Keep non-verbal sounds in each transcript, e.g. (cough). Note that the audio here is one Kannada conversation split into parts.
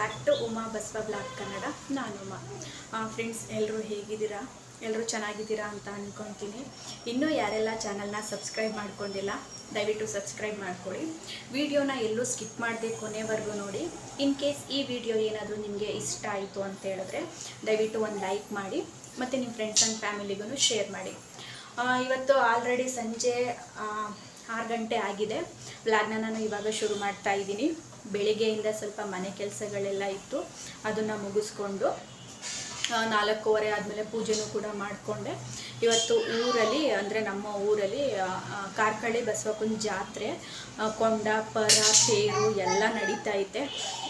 Back to Uma Basava blog Kannada ನಾನು ಉಮಾ. ಫ್ರೆಂಡ್ಸ್ ಎಲ್ಲರೂ ಹೇಗಿದ್ದೀರಾ? ಎಲ್ಲರೂ ಚೆನ್ನಾಗಿದ್ದೀರಾ ಅಂತ ಅಂದ್ಕೊತೀನಿ ಇನ್ನೂ ಯಾರೆಲ್ಲ ಚಾನಲ್ನ ಸಬ್ಸ್ಕ್ರೈಬ್ ಮಾಡ್ಕೊಂಡಿಲ್ಲ, ದಯವಿಟ್ಟು ಸಬ್ಸ್ಕ್ರೈಬ್ ಮಾಡ್ಕೊಳ್ಳಿ. ವಿಡಿಯೋನ ಎಲ್ಲೂ ಸ್ಕಿಪ್ ಮಾಡದೆ ಕೊನೆವರೆಗೂ ನೋಡಿ. ಇನ್ ಕೇಸ್ ಈ ವಿಡಿಯೋ ಏನಾದರೂ ನಿಮಗೆ ಇಷ್ಟ ಆಯಿತು ಅಂತ ಹೇಳಿದ್ರೆ, ದಯವಿಟ್ಟು ಒಂದು ಲೈಕ್ ಮಾಡಿ, ಮತ್ತು ನಿಮ್ಮ ಫ್ರೆಂಡ್ಸ್ ಆ್ಯಂಡ್ ಫ್ಯಾಮಿಲಿಗೂ ಶೇರ್ ಮಾಡಿ. ಇವತ್ತು ಆಲ್ರೆಡಿ ಸಂಜೆ ಆರು ಗಂಟೆ ಆಗಿದೆ. ವ್ಲಾಗ್ನ ನಾನು ಇವಾಗ ಶುರು ಮಾಡ್ತಾ ಇದ್ದೀನಿ. ಬೆಳಿಗ್ಗೆಯಿಂದ ಸ್ವಲ್ಪ ಮನೆ ಕೆಲಸಗಳೆಲ್ಲ ಇತ್ತು, ಅದನ್ನು ಮುಗಿಸ್ಕೊಂಡು ನಾಲ್ಕೂವರೆ ಆದಮೇಲೆ ಪೂಜೆನೂ ಕೂಡ ಮಾಡಿಕೊಂಡೆ. ಇವತ್ತು ಊರಲ್ಲಿ, ಅಂದರೆ ನಮ್ಮ ಊರಲ್ಲಿ ಕಾರ್ಕಳಿ ಬಸವಪ್ಪನ ಜಾತ್ರೆ ಕೊಂಡ ಪರ ತೇರು ಎಲ್ಲ ನಡೀತಾ ಐತೆ.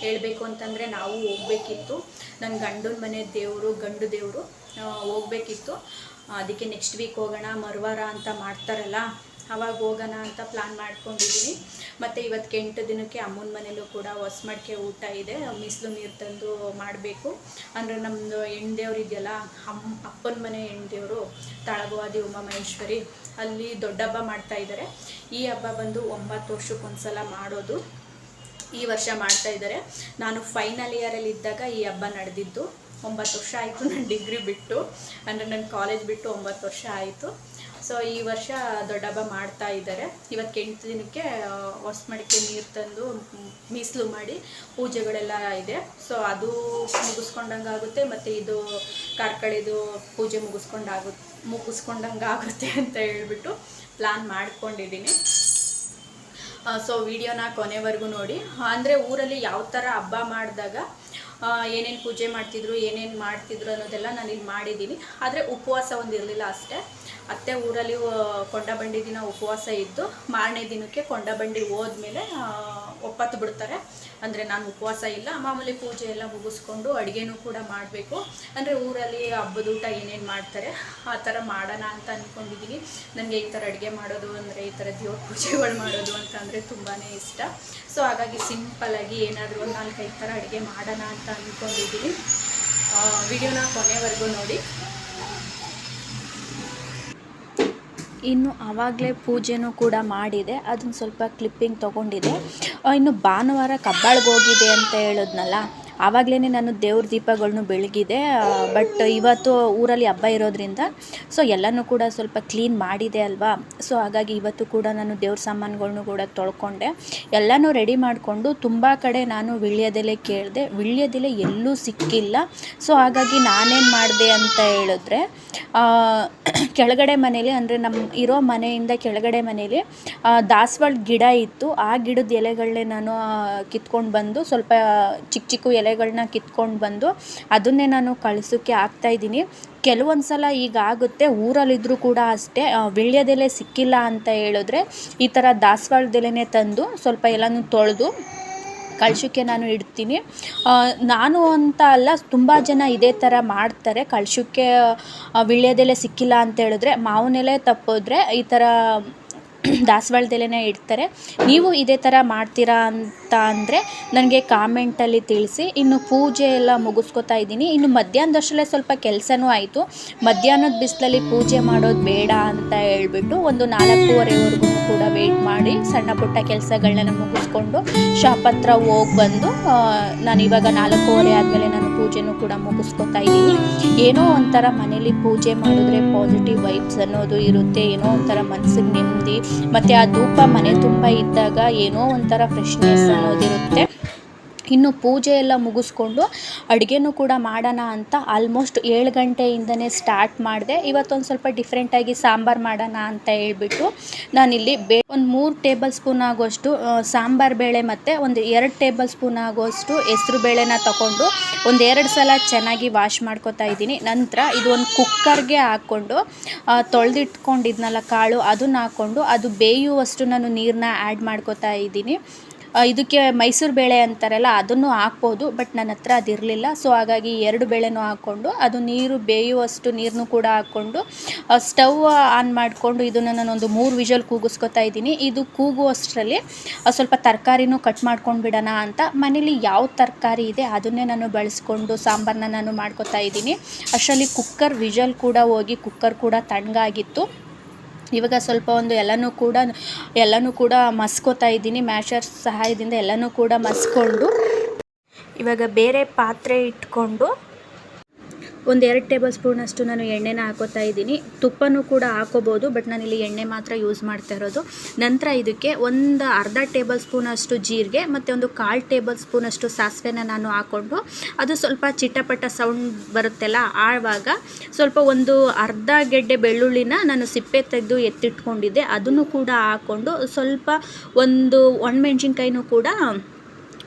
ಹೇಳಬೇಕು ಅಂತಂದರೆ ನಾವು ಹೋಗ್ಬೇಕಿತ್ತು. ನನ್ನ ಗಂಡನ ಮನೆ ದೇವರು, ಗಂಡು ದೇವರು ಹೋಗ್ಬೇಕಿತ್ತು. ಅದಕ್ಕೆ ನೆಕ್ಸ್ಟ್ ವೀಕ್ ಹೋಗೋಣ, ಮರುವಾರ ಅಂತ ಮಾಡ್ತಾರಲ್ಲ ಅವಾಗ ಹೋಗೋಣ ಅಂತ ಪ್ಲ್ಯಾನ್ ಮಾಡ್ಕೊಂಡಿದ್ದೀನಿ ಮತ್ತು ಇವತ್ತು ಎಂಟು ದಿನಕ್ಕೆ ಅಮ್ಮನ ಮನೇಲೂ ಕೂಡ ಹೊಸ ಮಡಿಕೆ ಊಟ ಇದೆ. ಮೀಸಲು ನೀರು ತಂದು ಮಾಡಬೇಕು. ಅಂದರೆ ನಮ್ಮದು ಹೆಣ್ದೇವ್ರು ಇದೆಯಲ್ಲ ಅಮ್ಮ ಅಪ್ಪನ ಮನೆ ಹೆಣ್ದೇವರು ತಾಳಗುವಾದಿ ಉಮಾಮಹೇಶ್ವರಿ, ಅಲ್ಲಿ ದೊಡ್ಡ ಹಬ್ಬ ಮಾಡ್ತಾ ಇದ್ದಾರೆ ಈ ಹಬ್ಬ ಬಂದು ಒಂಬತ್ತು ವರ್ಷಕ್ಕೊಂದ್ಸಲ ಮಾಡೋದು. ಈ ವರ್ಷ ಮಾಡ್ತಾ ಇದ್ದಾರೆ ನಾನು ಫೈನಲ್ ಇಯರಲ್ಲಿ ಇದ್ದಾಗ ಈ ಹಬ್ಬ ನಡೆದಿದ್ದು. ಒಂಬತ್ತು ವರ್ಷ ಆಯಿತು ನಾನು ಡಿಗ್ರಿ ಬಿಟ್ಟು. ಅಂದರೆ ನನ್ನ ಕಾಲೇಜ್ ಬಿಟ್ಟು ಒಂಬತ್ತು ವರ್ಷ ಆಯಿತು. ಸೊ ಈ ವರ್ಷ ದೊಡ್ಡ ಹಬ್ಬ ಮಾಡ್ತಾ ಇದ್ದಾರೆ. ಇವತ್ತು ಎಂಟು ದಿನಕ್ಕೆ ಹೊಸ ಮಡಿಕೆ ನೀರು ತಂದು ಮೀಸಲು ಮಾಡಿ ಪೂಜೆಗಳೆಲ್ಲ ಇದೆ. ಸೊ ಅದು ಮುಗಿಸ್ಕೊಂಡಂಗೆ ಆಗುತ್ತೆ. ಮತ್ತು ಇದು ಕಾರ್ಕಳಿದು ಪೂಜೆ ಮುಗಿಸ್ಕೊಂಡಾಗು, ಮುಗಿಸ್ಕೊಂಡಂಗೆ ಆಗುತ್ತೆ (laughs) ಅಂತ ಹೇಳ್ಬಿಟ್ಟು ಪ್ಲ್ಯಾನ್ ಮಾಡ್ಕೊಂಡಿದ್ದೀನಿ. ಸೊ ವಿಡಿಯೋನ ಕೊನೆವರೆಗೂ ನೋಡಿ. ಅಂದರೆ ಊರಲ್ಲಿ ಯಾವ ಥರ ಹಬ್ಬ ಮಾಡಿದಾಗ ಏನೇನು ಪೂಜೆ ಮಾಡ್ತಿದ್ರು, ಏನೇನು ಮಾಡ್ತಿದ್ರು ಅನ್ನೋದೆಲ್ಲ ನಾನು ಇಲ್ಲಿ ಮಾಡಿದ್ದೀನಿ. ಆದರೆ ಉಪವಾಸ ಒಂದು ಇರಲಿಲ್ಲ ಅಷ್ಟೇ. ಅತ್ತೆ ಊರಲ್ಲಿ ಕೊಂಡ ಕೊಂಡಬಂಡಿ ದಿನ ಉಪವಾಸ ಇದ್ದು ಮಾರನೇ ದಿನಕ್ಕೆ ಕೊಂಡಬಂಡಿ ಹೋದ್ಮೇಲೆ ಒಪ್ಪತ್ತು ಬಿಡ್ತಾರೆ. ಅಂದರೆ ನಾನು ಉಪವಾಸ ಇಲ್ಲ, ಮಾಮೂಲಿ ಪೂಜೆ ಎಲ್ಲ ಮುಗಿಸ್ಕೊಂಡು ಅಡುಗೆನೂ ಕೂಡ ಮಾಡಬೇಕು. ಅಂದರೆ ಊರಲ್ಲಿ ಹಬ್ಬದ ಊಟ ಏನೇನು ಮಾಡ್ತಾರೆ, ಆ ಥರ ಮಾಡೋಣ ಅಂತ ಅಂದ್ಕೊಂಡಿದ್ದೀನಿ ನನಗೆ ಈ ಥರ ಅಡುಗೆ ಮಾಡೋದು ಅಂದರೆ, ಈ ಥರ ದೇವ್ರ ಪೂಜೆಗಳು ಮಾಡೋದು ಅಂತ ಅಂದರೆ ತುಂಬಾ ಇಷ್ಟ. ಸೊ ಹಾಗಾಗಿ ಸಿಂಪಲ್ಲಾಗಿ ಏನಾದರೂ ಒಂದು ನಾಲ್ಕೈದು ಥರ ಅಡುಗೆ ಮಾಡೋಣ ಅಂತ ಅಂದ್ಕೊಂಡಿದ್ದೀನಿ ವಿಡಿಯೋನ ಕೊನೆವರೆಗೂ ನೋಡಿ. ಇನ್ನು ಆವಾಗಲೇ ಪೂಜೆನೂ ಕೂಡ ಮಾಡಿದೆ. ಅದನ್ನು ಸ್ವಲ್ಪ ಕ್ಲಿಪ್ಪಿಂಗ್ ತೊಗೊಂಡಿದೆ ಇನ್ನು ಭಾನುವಾರ ಕಬ್ಬಾಳ್ಗೆ ಹೋಗಿದೆ ಅಂತ ಹೇಳಿದ್ನಲ್ಲ ಆವಾಗಲೇ ನಾನು ದೇವ್ರ ದೀಪಗಳನ್ನು ಬೆಳಗಿದೆ ಬಟ್ ಇವತ್ತು ಊರಲ್ಲಿ ಹಬ್ಬ ಇರೋದ್ರಿಂದ ಸೊ ಎಲ್ಲನೂ ಕೂಡ ಸ್ವಲ್ಪ ಕ್ಲೀನ್ ಮಾಡಿದೆ ಅಲ್ವಾ? ಸೊ ಹಾಗಾಗಿ ಇವತ್ತು ಕೂಡ ನಾನು ದೇವ್ರ ಸಾಮಾನುಗಳನ್ನು ಕೂಡ ತೊಳ್ಕೊಂಡೆ. ಎಲ್ಲನೂ ರೆಡಿ ಮಾಡಿಕೊಂಡು ತುಂಬ ಕಡೆ ನಾನು ವಿಳ್ಯದೆಲೆ ಕೇಳಿದೆ. ವಿಳ್ಯದೆಲೆ ಎಲ್ಲೂ ಸಿಕ್ಕಿಲ್ಲ. ಸೊ ಹಾಗಾಗಿ ನಾನೇನು ಮಾಡಿದೆ ಅಂತ ಹೇಳಿದ್ರೆ ಕೆಳಗಡೆ ಮನೇಲಿ ಅಂದರೆ ನಮ್ಮ ಇರೋ ಮನೆಯಿಂದ ಕೆಳಗಡೆ ಮನೇಲಿ ದಾಸವಾಳ ಗಿಡ ಇತ್ತು. ಆ ಗಿಡದ ಎಲೆಗಳನ್ನೇ ನಾನು ಕಿತ್ಕೊಂಡು ಬಂದು ಸ್ವಲ್ಪ ಚಿಕ್ಕ ಚಿಕ್ಕ ಎಲೆಗಳನ್ನ ಕಿತ್ಕೊಂಡು ಬಂದು ಅದನ್ನೇ ನಾನು ಕಳಿಸೋಕ್ಕೆ ಆಗ್ತಾಯಿದ್ದೀನಿ ಕೆಲವೊಂದು ಸಲ ಈಗ ಆಗುತ್ತೆ ಊರಲ್ಲಿದ್ದರೂ ಕೂಡ ಅಷ್ಟೇ ವಿಳ್ಯದೆಲೆ ಸಿಕ್ಕಿಲ್ಲ ಅಂತ ಹೇಳಿದ್ರೆ ಈ ಥರ ದಾಸವಾಳದೆಲೆನೇ ತಂದು ಸ್ವಲ್ಪ ಎಲ್ಲನೂ ತೊಳೆದು ಕಳಶಕ್ಕೆ ನಾನು ಇಡ್ತೀನಿ. ನಾನು ಅಂತ ಅಲ್ಲ, ತುಂಬ ಜನ ಇದೇ ಥರ ಮಾಡ್ತಾರೆ. ಕಳಶಕ್ಕೆ ವಿಳ್ಯದೆಲೆ ಸಿಕ್ಕಿಲ್ಲ ಅಂತ ಹೇಳಿದ್ರೆ ಮಾವಿನೆಲೆ ತಪ್ಪಿದ್ರೆ ಈ ಥರ ದಾಸವಾಳದೆಲೆನೇ ಇಡ್ತಾರೆ. ನೀವು ಇದೇ ಥರ ಮಾಡ್ತೀರಾ ಅಂತ ಅಂದರೆ ನನಗೆ ಕಾಮೆಂಟಲ್ಲಿ ತಿಳಿಸಿ. ಇನ್ನು ಪೂಜೆ ಎಲ್ಲ ಮುಗಿಸ್ಕೊತಾ ಇದ್ದೀನಿ. ಇನ್ನು ಮಧ್ಯಾಹ್ನದಷ್ಟರಲ್ಲೇ ಸ್ವಲ್ಪ ಕೆಲಸನೂ ಆಯಿತು. ಮಧ್ಯಾಹ್ನದ ಬಿಸಿಲಲ್ಲಿ ಪೂಜೆ ಮಾಡೋದು ಬೇಡ ಅಂತ ಹೇಳ್ಬಿಟ್ಟು ಒಂದು ನಾಲ್ಕೂವರೆವರೆಗೂ ಕೂಡ ವೆಯ್ಟ್ ಮಾಡಿ ಸಣ್ಣ ಪುಟ್ಟ ಕೆಲಸಗಳನ್ನ ಮುಗಿಸ್ಕೊಂಡು ಶಾಪ್ ಹತ್ರ ಹೋಗಿ ಬಂದು ನಾನು ಇವಾಗ ನಾಲ್ಕೂವರೆ ಆದಮೇಲೆ ನಾನು ಪೂಜೆನೂ ಕೂಡ ಮುಗಿಸ್ಕೊತಾ ಇದ್ದೀನಿ. ಏನೋ ಒಂಥರ ಮನೇಲಿ ಪೂಜೆ ಮಾಡಿದ್ರೆ ಪಾಸಿಟಿವ್ ವೈಬ್ಸ್ ಅನ್ನೋದು ಇರುತ್ತೆ. ಏನೋ ಒಂಥರ ಮನಸ್ಸಿಗೆ ನೆಮ್ಮದಿ ಮತ್ತು ಆ ಧೂಪ ಮನೆ ತುಂಬ ಇದ್ದಾಗ ಏನೋ ಒಂಥರ ಫ್ರೆಶ್ನೆಸ್ ಅನ್ನೋದಿರುತ್ತೆ. ಇನ್ನು ಪೂಜೆ ಎಲ್ಲ ಮುಗಿಸ್ಕೊಂಡು ಅಡುಗೆನೂ ಕೂಡ ಮಾಡೋಣ ಅಂತ ಆಲ್ಮೋಸ್ಟ್ ಏಳು ಗಂಟೆಯಿಂದನೇ ಸ್ಟಾರ್ಟ್ ಮಾಡಿದೆ. ಇವತ್ತೊಂದು ಸ್ವಲ್ಪ ಡಿಫ್ರೆಂಟಾಗಿ ಸಾಂಬಾರು ಮಾಡೋಣ ಅಂತ ಹೇಳ್ಬಿಟ್ಟು ನಾನಿಲ್ಲಿ ಬೇ ಒಂದು ಮೂರು ಟೇಬಲ್ ಸ್ಪೂನ್ ಆಗೋಷ್ಟು ಆ, ಸಾಂಬಾರು ಬೇಳೆ ಮತ್ತು ಒಂದು ಎರಡು ಟೇಬಲ್ ಸ್ಪೂನ್ ಆಗೋಷ್ಟು ಹೆಸ್ರು ಬೇಳೆನ ತಗೊಂಡು ಒಂದು ಸಲ ಚೆನ್ನಾಗಿ ವಾಶ್ ಮಾಡ್ಕೊತಾ ಇದ್ದೀನಿ. ನಂತರ ಇದು ಒಂದು ಕುಕ್ಕರ್ಗೆ ಹಾಕ್ಕೊಂಡು ತೊಳೆದಿಟ್ಕೊಂಡಿದ್ನಲ್ಲ ಕಾಳು ಅದನ್ನ ಹಾಕ್ಕೊಂಡು ಅದು ಬೇಯುವಷ್ಟು ನಾನು ನೀರನ್ನ ಆ್ಯಡ್ ಮಾಡ್ಕೋತಾ ಇದ್ದೀನಿ. ಇದಕ್ಕೆ ಮೈಸೂರು ಬೇಳೆ ಅಂತಾರಲ್ಲ, ಅದನ್ನು ಹಾಕ್ಬೋದು, ಬಟ್ ನನ್ನ ಹತ್ರ ಅದಿರಲಿಲ್ಲ. ಸೊ ಹಾಗಾಗಿ ಎರಡು ಬೇಳೆನೂ ಹಾಕ್ಕೊಂಡು, ಅದು ನೀರು ಬೇಯುವಷ್ಟು ನೀರನ್ನು ಕೂಡ ಹಾಕ್ಕೊಂಡು ಸ್ಟವ್ ಆನ್ ಮಾಡಿಕೊಂಡು ಇದನ್ನು ನಾನೊಂದು ಮೂರು ವಿಷಲ್ ಕೂಗಿಸ್ಕೊತಾ ಇದ್ದೀನಿ. ಇದು ಕೂಗುವಷ್ಟರಲ್ಲಿ ಸ್ವಲ್ಪ ತರಕಾರಿನೂ ಕಟ್ ಮಾಡ್ಕೊಂಡು ಬಿಡೋಣ ಅಂತ. ಮನೇಲಿ ಯಾವ ತರಕಾರಿ ಇದೆ ಅದನ್ನೇ ನಾನು ಬಳಸ್ಕೊಂಡು ಸಾಂಬಾರನ್ನ ನಾನು ಮಾಡ್ಕೊತಾ ಇದ್ದೀನಿ. ಅಷ್ಟರಲ್ಲಿ ಕುಕ್ಕರ್ ವಿಷಲ್ ಕೂಡ ಹೋಗಿ ಕುಕ್ಕರ್ ಕೂಡ ತಣ್ಣಗಾಗಿತ್ತು. ಇವಾಗ ಸ್ವಲ್ಪ ಒಂದು ಎಲ್ಲನೂ ಕೂಡ ಎಲ್ಲನೂ ಕೂಡ ಮಸ್ಕೋತಾ ಇದ್ದೀನಿ, ಮ್ಯಾಶರ್ ಸಹಾಯದಿಂದ ಎಲ್ಲನೂ ಕೂಡ ಮಸ್ಕೊಂಡು. ಇವಾಗ ಬೇರೆ ಪಾತ್ರೆ ಇಟ್ಕೊಂಡು ಒಂದು ಎರಡು ಟೇಬಲ್ ಸ್ಪೂನಷ್ಟು ನಾನು ಎಣ್ಣೆನ ಹಾಕೋತಾ ಇದ್ದೀನಿ. ತುಪ್ಪನೂ ಕೂಡ ಹಾಕೋಬೋದು, ಬಟ್ ನಾನಿಲ್ಲಿ ಎಣ್ಣೆ ಮಾತ್ರ ಯೂಸ್ ಮಾಡ್ತಾ ಇರೋದು. ನಂತರ ಇದಕ್ಕೆ ಒಂದು ಅರ್ಧ ಟೇಬಲ್ ಸ್ಪೂನಷ್ಟು ಜೀರಿಗೆ, ಮತ್ತು ಒಂದು ಕಾಲು ಟೇಬಲ್ ಸ್ಪೂನಷ್ಟು ಸಾಸಿವೆನ ನಾನು ಹಾಕ್ಕೊಂಡು, ಅದು ಸ್ವಲ್ಪ ಚಿಟಪಟ ಸೌಂಡ್ ಬರುತ್ತಲ್ಲ, ಆವಾಗ ಸ್ವಲ್ಪ ಒಂದು ಅರ್ಧ ಗೆಡ್ಡೆ ಬೆಳ್ಳುಳ್ಳಿನ ನಾನು ಸಿಪ್ಪೆ ತೆಗೆದು ಎತ್ತಿಟ್ಕೊಂಡಿದ್ದೆ. ಅದನ್ನು ಕೂಡ ಹಾಕ್ಕೊಂಡು ಸ್ವಲ್ಪ ಒಂದು ಒಣಮೆಣ್ಸಿನ್ಕಾಯಿನೂ ಕೂಡ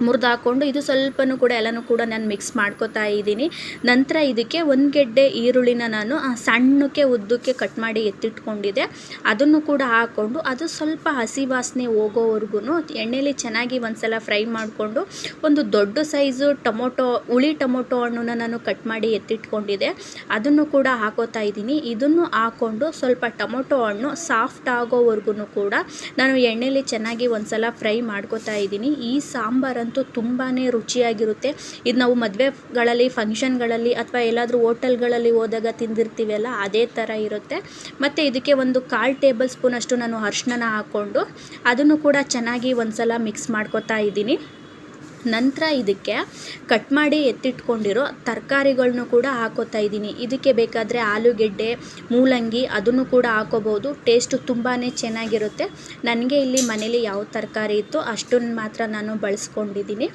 ಮುರಿದು ಹಾಕ್ಕೊಂಡು ಇದು ಸ್ವಲ್ಪನೂ ಕೂಡ ಎಲ್ಲನೂ ಕೂಡ ನಾನು ಮಿಕ್ಸ್ ಮಾಡ್ಕೊತಾ ಇದ್ದೀನಿ. ನಂತರ ಇದಕ್ಕೆ ಒಂದು ಗೆಡ್ಡೆ ಈರುಳ್ಳಿನ ನಾನು ಸಣ್ಣಕ್ಕೆ ಉದ್ದಕ್ಕೆ ಕಟ್ ಮಾಡಿ ಎತ್ತಿಟ್ಕೊಂಡಿದ್ದೆ. ಅದನ್ನು ಕೂಡ ಹಾಕ್ಕೊಂಡು ಅದು ಸ್ವಲ್ಪ ಹಸಿ ವಾಸನೆ ಹೋಗೋವರೆಗೂ ಎಣ್ಣೆಲಿ ಚೆನ್ನಾಗಿ ಒಂದ್ಸಲ ಫ್ರೈ ಮಾಡಿಕೊಂಡು ಒಂದು ದೊಡ್ಡ ಸೈಜು ಟೊಮೊಟೊ, ಹುಳಿ ಟೊಮೊಟೊ ಹಣ್ಣನ್ನ ನಾನು ಕಟ್ ಮಾಡಿ ಎತ್ತಿಟ್ಕೊಂಡಿದ್ದೆ. ಅದನ್ನು ಕೂಡ ಹಾಕೋತಾ ಇದ್ದೀನಿ. ಇದನ್ನು ಹಾಕ್ಕೊಂಡು ಸ್ವಲ್ಪ ಟೊಮೊಟೊ ಹಣ್ಣು ಸಾಫ್ಟ್ ಆಗೋವರೆಗೂ ಕೂಡ ನಾನು ಎಣ್ಣೆಲಿ ಚೆನ್ನಾಗಿ ಒಂದ್ಸಲ ಫ್ರೈ ಮಾಡ್ಕೋತಾ ಇದ್ದೀನಿ. ಈ ಸಾಂಬಾರಂತೂ ತುಂಬಾ ರುಚಿಯಾಗಿರುತ್ತೆ. ಇದು ನಾವು ಮದುವೆಗಳಲ್ಲಿ, ಫಂಕ್ಷನ್ಗಳಲ್ಲಿ ಅಥವಾ ಎಲ್ಲಾದರೂ ಹೋಟೆಲ್ಗಳಲ್ಲಿ ಹೋದಾಗ ತಿಂದಿರ್ತೀವಲ್ಲ, ಅದೇ ಥರ ಇರುತ್ತೆ. ಮತ್ತು ಇದಕ್ಕೆ ಒಂದು ಕಾಲು ಟೇಬಲ್ ಸ್ಪೂನಷ್ಟು ನಾನು ಅರ್ಶಿನ ಹಾಕ್ಕೊಂಡು ಅದನ್ನು ಕೂಡ ಚೆನ್ನಾಗಿ ಒಂದ್ಸಲ ಮಿಕ್ಸ್ ಮಾಡ್ಕೋತಾ ಇದ್ದೀನಿ. ನಂತರ ಇದಕ್ಕೆ ಕಟ್ ಮಾಡಿ ಎತ್ತಿಟ್ಕೊಂಡಿರೋ ತರಕಾರಿಗಳ್ನು ಕೂಡ ಹಾಕೋತಾ ಇದ್ದೀನಿ. ಇದಕ್ಕೆ ಬೇಕಾದರೆ ಆಲೂಗೆಡ್ಡೆ, ಮೂಲಂಗಿ ಅದನ್ನು ಕೂಡ ಹಾಕೋಬೋದು ಟೇಸ್ಟು ತುಂಬಾ ಚೆನ್ನಾಗಿರುತ್ತೆ. ನನಗೆ ಇಲ್ಲಿ ಮನೇಲಿ ಯಾವ ತರಕಾರಿ ಇತ್ತು ಅಷ್ಟನ್ನು ಮಾತ್ರ ನಾನು ಬಳಸ್ಕೊಂಡಿದ್ದೀನಿ.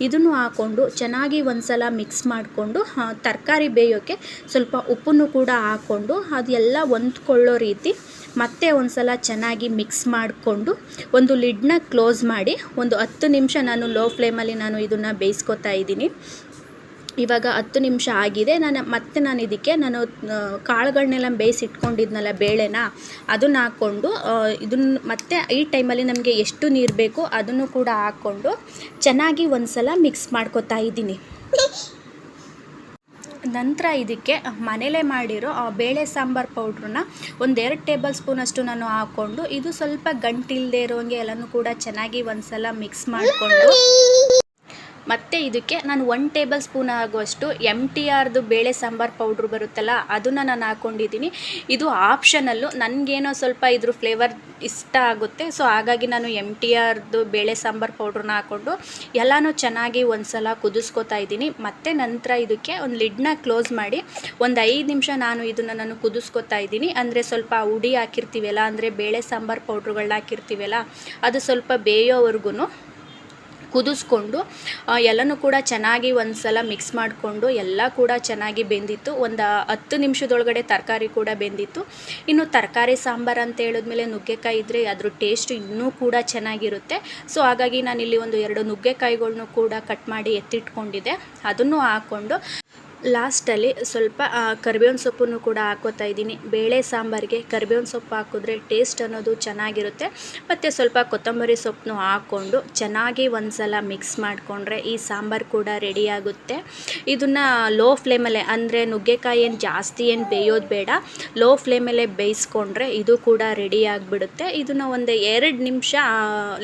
ಇದನ್ನು ಹಾಕ್ಕೊಂಡು ಚೆನ್ನಾಗಿ ಒಂದ್ಸಲ ಮಿಕ್ಸ್ ಮಾಡಿಕೊಂಡು ತರಕಾರಿ ಬೇಯೋಕ್ಕೆ ಸ್ವಲ್ಪ ಉಪ್ಪನ್ನು ಕೂಡ ಹಾಕ್ಕೊಂಡು ಅದೆಲ್ಲ ಹೊಂದ್ಕೊಳ್ಳೋ ರೀತಿ ಮತ್ತೆ ಒಂದು ಸಲ ಚೆನ್ನಾಗಿ ಮಿಕ್ಸ್ ಮಾಡಿಕೊಂಡು ಒಂದು ಲಿಡ್ನ ಕ್ಲೋಸ್ ಮಾಡಿ ಒಂದು ಹತ್ತು ನಿಮಿಷ ನಾನು ಲೋ ಫ್ಲೇಮಲ್ಲಿ ನಾನು ಇದನ್ನು ಬೇಯಿಸ್ಕೊತಾ ಇದ್ದೀನಿ. ಇವಾಗ ಹತ್ತು ನಿಮಿಷ ಆಗಿದೆ. ನಾನು ಮತ್ತೆ ನಾನು ಇದಕ್ಕೆ ನಾನು ಕಾಳುಗಳನ್ನೆಲ್ಲ ಕಾಳುಗಳನ್ನೆಲ್ಲ ಬೇಯಿಸಿಟ್ಕೊಂಡಿದ್ನಲ್ಲ ಬೇಳೆನ, ಅದನ್ನು ಹಾಕ್ಕೊಂಡು ಇದನ್ನು ಮತ್ತೆ ಈ ಟೈಮಲ್ಲಿ ನಮಗೆ ಎಷ್ಟು ನೀರು ಬೇಕೋ ಅದನ್ನು ಕೂಡ ಹಾಕ್ಕೊಂಡು ಚೆನ್ನಾಗಿ ಒಂದು ಸಲ ಮಿಕ್ಸ್ ಮಾಡ್ಕೊತಾ ಇದ್ದೀನಿ. ನಂತರ ಇದಕ್ಕೆ ಮನೇಲೇ ಮಾಡಿರೋ ಆ ಬೇಳೆ ಸಾಂಬಾರು ಪೌಡ್ರನ್ನ ಒಂದೆರಡು ಟೇಬಲ್ ಸ್ಪೂನಷ್ಟು ನಾನು ಹಾಕ್ಕೊಂಡು, ಇದು ಸ್ವಲ್ಪ ಗಂಟಿಲ್ಲದೆ ಇರೋಂಗೆ ಎಲ್ಲನೂ ಕೂಡ ಚೆನ್ನಾಗಿ ಒಂದ್ಸಲ ಮಿಕ್ಸ್ ಮಾಡಿಕೊಂಡು ಮತ್ತು ಇದಕ್ಕೆ ನಾನು ಒನ್ ಟೇಬಲ್ ಸ್ಪೂನ್ ಆಗುವಷ್ಟು ಎಂ ಟಿ ಆರ್ದು ಬೇಳೆ ಸಾಂಬಾರು ಪೌಡ್ರ್ ಬರುತ್ತಲ್ಲ, ಅದನ್ನು ನಾನು ಹಾಕ್ಕೊಂಡಿದ್ದೀನಿ ಇದು ಆಪ್ಷನಲ್ಲು ನನಗೇನೋ ಸ್ವಲ್ಪ ಇದ್ರ ಫ್ಲೇವರ್ ಇಷ್ಟ ಆಗುತ್ತೆ. ಸೊ ಹಾಗಾಗಿ ನಾನು ಎಂ ಟಿ ಆರ್ದು ಬೇಳೆ ಸಾಂಬಾರು ಪೌಡ್ರನ್ನ ಹಾಕ್ಕೊಂಡು ಎಲ್ಲನೂ ಚೆನ್ನಾಗಿ ಒಂದು ಸಲ ಕುದಿಸ್ಕೊತಾ ಇದ್ದೀನಿ. ಮತ್ತು ನಂತರ ಇದಕ್ಕೆ ಒಂದು ಲಿಡ್ನ ಕ್ಲೋಸ್ ಮಾಡಿ ಒಂದು ಐದು ನಿಮಿಷ ನಾನು ಇದನ್ನು ನಾನು ಕುದಿಸ್ಕೊತಾ ಇದ್ದೀನಿ. ಅಂದರೆ ಸ್ವಲ್ಪ ಉಡಿ ಹಾಕಿರ್ತೀವಲ್ಲ, ಅಂದರೆ ಬೇಳೆ ಸಾಂಬಾರು ಪೌಡ್ರುಗಳನ್ನ ಹಾಕಿರ್ತೀವಲ್ಲ, ಅದು ಸ್ವಲ್ಪ ಬೇಯೋವರೆಗೂ ಕುದಿಸ್ಕೊಂಡು ಎಲ್ಲನೂ ಕೂಡ ಚೆನ್ನಾಗಿ ಒಂದು ಸಲ ಮಿಕ್ಸ್ ಮಾಡಿಕೊಂಡು, ಎಲ್ಲ ಕೂಡ ಚೆನ್ನಾಗಿ ಬೆಂದಿತ್ತು. ಒಂದು ಹತ್ತು ನಿಮಿಷದೊಳಗಡೆ ತರಕಾರಿ ಕೂಡ ಬೆಂದಿತ್ತು. ಇನ್ನು ತರಕಾರಿ ಸಾಂಬಾರು ಅಂತ ಹೇಳಿದ್ಮೇಲೆ ನುಗ್ಗೆಕಾಯಿ ಇದ್ದರೆ ಅದ್ರ ಟೇಸ್ಟ್ ಇನ್ನೂ ಕೂಡ ಚೆನ್ನಾಗಿರುತ್ತೆ. ಸೊ ಹಾಗಾಗಿ ನಾನಿಲ್ಲಿ ಒಂದು ಎರಡು ನುಗ್ಗೆಕಾಯಿಗಳ್ನು ಕೂಡ ಕಟ್ ಮಾಡಿ ಎತ್ತಿಟ್ಕೊಂಡಿದ್ದೆ. ಅದನ್ನು ಹಾಕ್ಕೊಂಡು ಲಾಸ್ಟಲ್ಲಿ ಸ್ವಲ್ಪ ಕರ್ಬೇವಿನ ಸೊಪ್ಪನ್ನು ಕೂಡ ಹಾಕೋತಾ ಇದ್ದೀನಿ. ಬೇಳೆ ಸಾಂಬಾರಿಗೆ ಕರ್ಬೇವಿನ ಸೊಪ್ಪು ಹಾಕಿದ್ರೆ ಟೇಸ್ಟ್ ಅನ್ನೋದು ಚೆನ್ನಾಗಿರುತ್ತೆ. ಮತ್ತು ಸ್ವಲ್ಪ ಕೊತ್ತಂಬರಿ ಸೊಪ್ಪನ್ನು ಹಾಕ್ಕೊಂಡು ಚೆನ್ನಾಗಿ ಒಂದು ಸಲ ಮಿಕ್ಸ್ ಮಾಡಿಕೊಂಡ್ರೆ ಈ ಸಾಂಬಾರು ಕೂಡ ರೆಡಿಯಾಗುತ್ತೆ ಇದನ್ನು ಲೋ ಫ್ಲೇಮಲ್ಲೇ, ಅಂದರೆ ನುಗ್ಗೆಕಾಯಿ ಏನು ಜಾಸ್ತಿ ಏನು ಬೇಯೋದು ಬೇಡ, ಲೋ ಫ್ಲೇಮಲ್ಲೇ ಬೇಯಿಸ್ಕೊಂಡ್ರೆ ಇದು ಕೂಡ ರೆಡಿ ಆಗಿಬಿಡುತ್ತೆ. ಇದನ್ನು ಒಂದು ಎರಡು ನಿಮಿಷ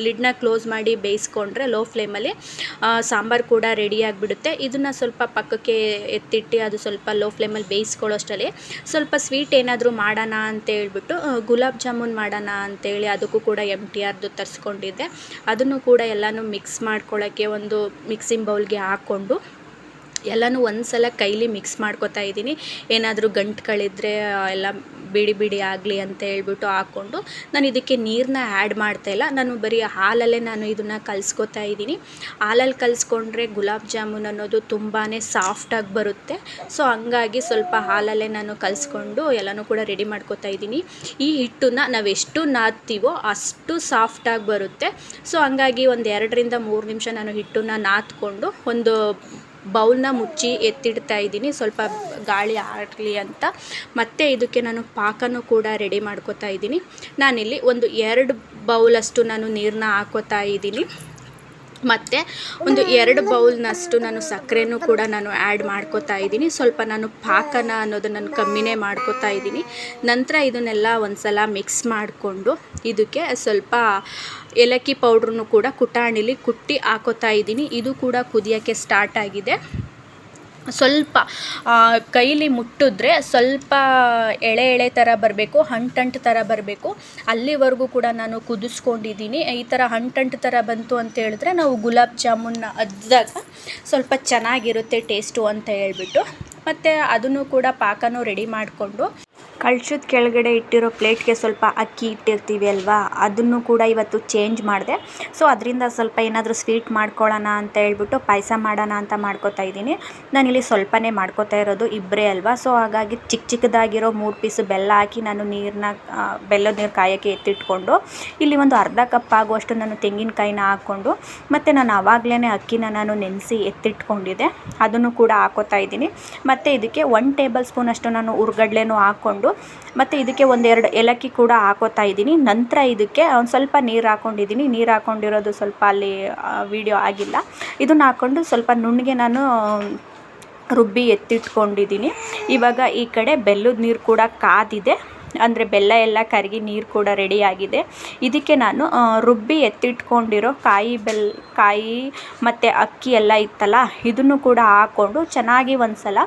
ಲಿಡ್ನ ಕ್ಲೋಸ್ ಮಾಡಿ ಬೇಯಿಸ್ಕೊಂಡ್ರೆ ಲೋ ಫ್ಲೇಮಲ್ಲಿ ಸಾಂಬಾರು ಕೂಡ ರೆಡಿ ಆಗಿಬಿಡುತ್ತೆ. ಇದನ್ನು ಸ್ವಲ್ಪ ಪಕ್ಕಕ್ಕೆ ಎತ್ತಿಟ್ಟು ಅದು ಸ್ವಲ್ಪ ಲೋ ಫ್ಲೇಮಲ್ಲಿ ಬೇಯಿಸ್ಕೊಳ್ಳೋಷ್ಟರಲ್ಲಿ ಸ್ವಲ್ಪ ಸ್ವೀಟ್ ಏನಾದರೂ ಮಾಡೋಣ ಅಂತ ಹೇಳ್ಬಿಟ್ಟು ಗುಲಾಬ್ ಜಾಮೂನ್ ಮಾಡೋಣ ಅಂತೇಳಿ ಅದಕ್ಕೂ ಕೂಡ ಎಂ ಟಿ ಆರ್ದು ತರಿಸ್ಕೊಂಡಿದ್ದೆ. ಅದನ್ನು ಕೂಡ ಎಲ್ಲನೂ ಮಿಕ್ಸ್ ಮಾಡ್ಕೊಳ್ಳೋಕ್ಕೆ ಒಂದು ಮಿಕ್ಸಿಂಗ್ ಬೌಲ್ಗೆ ಹಾಕ್ಕೊಂಡು ಎಲ್ಲನೂ ಒಂದು ಸಲ ಕೈಲಿ ಮಿಕ್ಸ್ ಮಾಡ್ಕೊತಾ ಇದ್ದೀನಿ. ಏನಾದರೂ ಗಂಟುಗಳಿದ್ರೆ ಎಲ್ಲ ಬಿಡಿ ಬಿಡಿ ಆಗಲಿ ಅಂತ ಹೇಳ್ಬಿಟ್ಟು ಹಾಕ್ಕೊಂಡು ನಾನು ಇದಕ್ಕೆ ನೀರನ್ನ ಆ್ಯಡ್ ಮಾಡ್ತಾಯಿಲ್ಲ ನಾನು ಬರೀ ಹಾಲಲ್ಲೇ ನಾನು ಇದನ್ನು ಕಲಿಸ್ಕೊತಾ ಇದ್ದೀನಿ. ಹಾಲಲ್ಲಿ ಕಲಿಸ್ಕೊಂಡ್ರೆ ಗುಲಾಬ್ ಜಾಮೂನ್ ಅನ್ನೋದು ತುಂಬಾ ಸಾಫ್ಟಾಗಿ ಬರುತ್ತೆ. ಸೊ ಹಂಗಾಗಿ ಸ್ವಲ್ಪ ಹಾಲಲ್ಲೇ ನಾನು ಕಲಿಸ್ಕೊಂಡು ಎಲ್ಲನೂ ಕೂಡ ರೆಡಿ ಮಾಡ್ಕೋತಾ ಇದ್ದೀನಿ. ಈ ಹಿಟ್ಟನ್ನ ನಾವು ಎಷ್ಟು ನಾದ್ತೀವೋ ಅಷ್ಟು ಸಾಫ್ಟಾಗಿ ಬರುತ್ತೆ. ಸೊ ಹಂಗಾಗಿ ಒಂದು ಎರಡರಿಂದ ಮೂರು ನಿಮಿಷ ನಾನು ಹಿಟ್ಟನ್ನ ನಾದ್ಕೊಂಡು ಒಂದು ಬೌಲ್ನ ಮುಚ್ಚಿ ಎತ್ತಿಡ್ತಾ ಇದ್ದೀನಿ. ಸ್ವಲ್ಪ ಗಾಳಿ ಆಡಲಿ ಅಂತ. ಮತ್ತು ಇದಕ್ಕೆ ನಾನು ಪಾಕನೂ ಕೂಡ ರೆಡಿ ಮಾಡ್ಕೋತಾ ಇದ್ದೀನಿ. ನಾನಿಲ್ಲಿ ಒಂದು ಎರಡು ಬೌಲಷ್ಟು ನಾನು ನೀರನ್ನ ಹಾಕೋತಾ ಇದ್ದೀನಿ. ಮತ್ತು ಒಂದು ಎರಡು ಬೌಲ್ನಷ್ಟು ನಾನು ಸಕ್ಕರೆನೂ ಕೂಡ ನಾನು ಆ್ಯಡ್ ಮಾಡ್ಕೋತಾ ಇದ್ದೀನಿ. ಸ್ವಲ್ಪ ನಾನು ಪಾಕನ ಅನ್ನೋದು ನಾನು ಕಮ್ಮಿನೇ ಮಾಡ್ಕೋತಾ ಇದ್ದೀನಿ. ನಂತರ ಇದನ್ನೆಲ್ಲ ಒಂದು ಸಲ ಮಿಕ್ಸ್ ಮಾಡಿಕೊಂಡು ಇದಕ್ಕೆ ಸ್ವಲ್ಪ ಏಲಕ್ಕಿ ಪೌಡ್ರನ್ನು ಕೂಡ ಕುಟಾಣಿಲಿ ಕುಟ್ಟಿ ಹಾಕೋತಾ ಇದ್ದೀನಿ. ಇದು ಕೂಡ ಕುದಿಯೋಕ್ಕೆ ಸ್ಟಾರ್ಟ್ ಆಗಿದೆ. ಸ್ವಲ್ಪ ಕೈಲಿ ಮುಟ್ಟಿದ್ರೆ ಸ್ವಲ್ಪ ಎಳೆ ಎಳೆ ಥರ ಬರಬೇಕು, ಹಂಟಂಟು ಥರ ಬರಬೇಕು. ಅಲ್ಲಿವರೆಗೂ ಕೂಡ ನಾನು ಕುದಿಸ್ಕೊಂಡಿದ್ದೀನಿ. ಈ ಥರ ಹಂಟಂಟು ಥರ ಬಂತು ಅಂತ ಹೇಳಿದ್ರೆ ನಾವು ಗುಲಾಬ್ ಜಾಮೂನ್ನ ಅದ್ದಾಗ ಸ್ವಲ್ಪ ಚೆನ್ನಾಗಿರುತ್ತೆ ಟೇಸ್ಟು ಅಂತ ಹೇಳ್ಬಿಟ್ಟು. ಮತ್ತು ಅದನ್ನು ಕೂಡ ಪಾಕನೂ ರೆಡಿ ಮಾಡಿಕೊಂಡು ಕಳ್ಸದ ಕೆಳಗಡೆ ಇಟ್ಟಿರೋ ಪ್ಲೇಟ್ಗೆ ಸ್ವಲ್ಪ ಅಕ್ಕಿ ಇಟ್ಟಿರ್ತೀವಿ ಅಲ್ವಾ? ಅದನ್ನು ಕೂಡ ಇವತ್ತು ಚೇಂಜ್ ಮಾಡಿದೆ. ಸೊ ಅದರಿಂದ ಸ್ವಲ್ಪ ಏನಾದರೂ ಸ್ವೀಟ್ ಮಾಡ್ಕೊಳ್ಳೋಣ ಅಂತ ಹೇಳ್ಬಿಟ್ಟು ಪಾಯಸ ಮಾಡೋಣ ಅಂತ ಮಾಡ್ಕೋತಾ ಇದ್ದೀನಿ. ನಾನಿಲ್ಲಿ ಸ್ವಲ್ಪನೇ ಮಾಡ್ಕೋತಾ ಇರೋದು ಇಬ್ಬರೇ ಅಲ್ವಾ? ಸೊ ಹಾಗಾಗಿ ಚಿಕ್ಕ ಚಿಕ್ಕದಾಗಿರೋ ಮೂರು ಪೀಸು ಬೆಲ್ಲ ಹಾಕಿ ನಾನು ನೀರನ್ನ ಬೆಲ್ಲದ ನೀರು ಕಾಯೋಕ್ಕೆ ಎತ್ತಿಟ್ಕೊಂಡು ಇಲ್ಲಿ ಒಂದು ಅರ್ಧ ಕಪ್ ಆಗುವಷ್ಟು ನಾನು ತೆಂಗಿನಕಾಯಿನ ಹಾಕ್ಕೊಂಡು ಮತ್ತು ನಾನು ಆವಾಗಲೇ ಅಕ್ಕಿನ ನಾನು ನೆನೆಸಿ ಎತ್ತಿಟ್ಕೊಂಡಿದ್ದೆ. ಅದನ್ನು ಕೂಡ ಹಾಕೋತಾ ಇದ್ದೀನಿ. ಮತ್ತು ಇದಕ್ಕೆ ಒನ್ ಟೇಬಲ್ ಸ್ಪೂನಷ್ಟು ನಾನು ಹುರ್ಗಡ್ಲೆನೂ ಹಾಕ್ಕೊಂಡು, ಮತ್ತು ಇದಕ್ಕೆ ಒಂದೆರಡು ಏಲಕ್ಕಿ ಕೂಡ ಹಾಕೋತಾ ಇದ್ದೀನಿ. ನಂತರ ಇದಕ್ಕೆ ಒಂದು ಸ್ವಲ್ಪ ನೀರು ಹಾಕ್ಕೊಂಡಿದ್ದೀನಿ ನೀರು ಹಾಕ್ಕೊಂಡಿರೋದು ಸ್ವಲ್ಪ ಅಲ್ಲಿ ವೀಡಿಯೋ ಆಗಿಲ್ಲ. ಇದನ್ನು ಹಾಕ್ಕೊಂಡು ಸ್ವಲ್ಪ ನುಣ್ಣಗೆ ನಾನು, ರುಬ್ಬಿ ಎತ್ತಿಟ್ಕೊಂಡಿದ್ದೀನಿ. ಇವಾಗ ಈ ಕಡೆ ಬೆಲ್ಲದ ನೀರು ಕೂಡ ಕಾದಿದೆ. ಅಂದರೆ ಬೆಲ್ಲ ಎಲ್ಲ ಕರಗಿ ನೀರು ಕೂಡ ರೆಡಿಯಾಗಿದೆ ಇದಕ್ಕೆ ನಾನು ರುಬ್ಬಿ ಎತ್ತಿಟ್ಕೊಂಡಿರೋ ಕಾಯಿ ಬೆಲ್ಲ ಕಾಯಿ ಮತ್ತು ಅಕ್ಕಿ ಎಲ್ಲ ಇತ್ತಲ್ಲ, ಇದನ್ನು ಕೂಡ ಹಾಕ್ಕೊಂಡು ಚೆನ್ನಾಗಿ ಒಂದು ಸಲ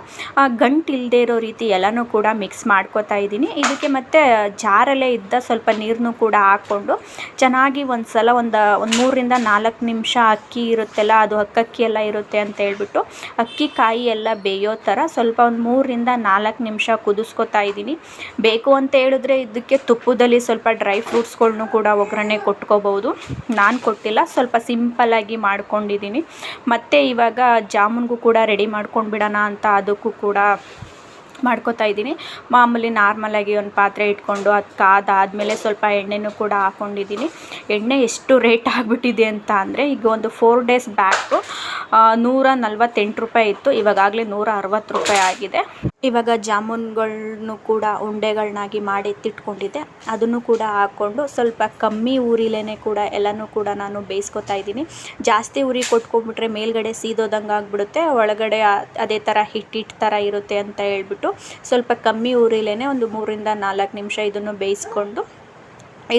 ಗಂಟು ಇಲ್ಲದೆ ಇರೋ ರೀತಿ ಎಲ್ಲನೂ ಕೂಡ ಮಿಕ್ಸ್ ಮಾಡ್ಕೋತಾ ಇದ್ದೀನಿ. ಇದಕ್ಕೆ ಮತ್ತು ಜಾರಲ್ಲೇ ಇದ್ದ ಸ್ವಲ್ಪ ನೀರನ್ನು ಕೂಡ ಹಾಕ್ಕೊಂಡು ಚೆನ್ನಾಗಿ ಒಂದು ಸಲ ಒಂದು ಒಂದು ಮೂರರಿಂದ ನಾಲ್ಕು ನಿಮಿಷ ಅಕ್ಕಿ ಇರುತ್ತಲ್ಲ, ಅದು ಅಕ್ಕಕ್ಕಿ ಎಲ್ಲ ಇರುತ್ತೆ ಅಂತ ಹೇಳ್ಬಿಟ್ಟು ಅಕ್ಕಿ, ಕಾಯಿ ಎಲ್ಲ ಬೇಯೋ ಥರ ಸ್ವಲ್ಪ ಒಂದು ಮೂರರಿಂದ ನಾಲ್ಕು ನಿಮಿಷ ಕುದಿಸ್ಕೊತಾ ಇದ್ದೀನಿ. ಬೇಕು ಅಂತ ಹೇಳಿದ್ರೆ ಇದಕ್ಕೆ ತುಪ್ಪದಲ್ಲಿ ಸ್ವಲ್ಪ ಡ್ರೈ ಫ್ರೂಟ್ಸ್ಗಳ್ನು ಕೂಡ ಒಗ್ಗರಣೆ ಕೊಟ್ಕೋಬೋದು. ನಾನು ಕೊಟ್ಟಿಲ್ಲ, ಸ್ವಲ್ಪ ಸಿಂಪಲ್ಲಾಗಿ ಮಾಡ್ಕೊಂಡಿದ್ದೀನಿ. ಮತ್ತು ಇವಾಗ ಜಾಮೂನ್ಗೂ ಕೂಡ ರೆಡಿ ಮಾಡ್ಕೊಂಡು ಬಿಡೋಣ ಅಂತ ಅದಕ್ಕೂ ಕೂಡ ಮಾಡ್ಕೊತಾ ಇದ್ದೀನಿ. ಮಾಮೂಲಿ ನಾರ್ಮಲಾಗಿ ಒಂದು ಪಾತ್ರೆ ಇಟ್ಕೊಂಡು ಅದು ಕಾದಾದಮೇಲೆ ಸ್ವಲ್ಪ ಎಣ್ಣೆನೂ ಕೂಡ ಹಾಕ್ಕೊಂಡಿದ್ದೀನಿ ಎಣ್ಣೆ ಎಷ್ಟು ರೇಟ್ ಆಗಿಬಿಟ್ಟಿದೆ ಅಂತ ಅಂದರೆ, ಈಗ ಒಂದು ಫೋರ್ ಡೇಸ್ ಬ್ಯಾಕು ನೂರ ನಲ್ವತ್ತೆಂಟು ರೂಪಾಯಿ ಇತ್ತು. ಇವಾಗಾಗಲೇ ನೂರ ಅರವತ್ತು ರೂಪಾಯಿ ಆಗಿದೆ. ಇವಾಗ ಜಾಮೂನ್ಗಳನ್ನು ಕೂಡ ಉಂಡೆಗಳನ್ನಾಗಿ ಮಾಡಿ ಎತ್ತಿಟ್ಕೊಂಡಿದ್ದೆ. ಅದನ್ನು ಕೂಡ ಹಾಕ್ಕೊಂಡು ಸ್ವಲ್ಪ ಕಮ್ಮಿ ಉರಿಲೇ ಕೂಡ ಎಲ್ಲನೂ ಕೂಡ ನಾನು ಬೇಯಿಸ್ಕೊತಾ ಇದ್ದೀನಿ. ಜಾಸ್ತಿ ಉರಿ ಕೊಟ್ಕೊಂಡ್ಬಿಟ್ರೆ ಮೇಲ್ಗಡೆ ಸೀದೋದಂಗೆ ಆಗಿಬಿಡುತ್ತೆ. ಒಳಗಡೆ ಅದೇ ಥರ ಹಿಟ್ಟು ಹಿಟ್ಟು ಥರ ಇರುತ್ತೆ ಅಂತ ಹೇಳ್ಬಿಟ್ಟು ಸ್ವಲ್ಪ ಕಮ್ಮಿ ಉರಿಲೇ ಒಂದು ಮೂರಿಂದ ನಾಲ್ಕು ನಿಮಿಷ ಇದನ್ನು ಬೇಯಿಸ್ಕೊಂಡು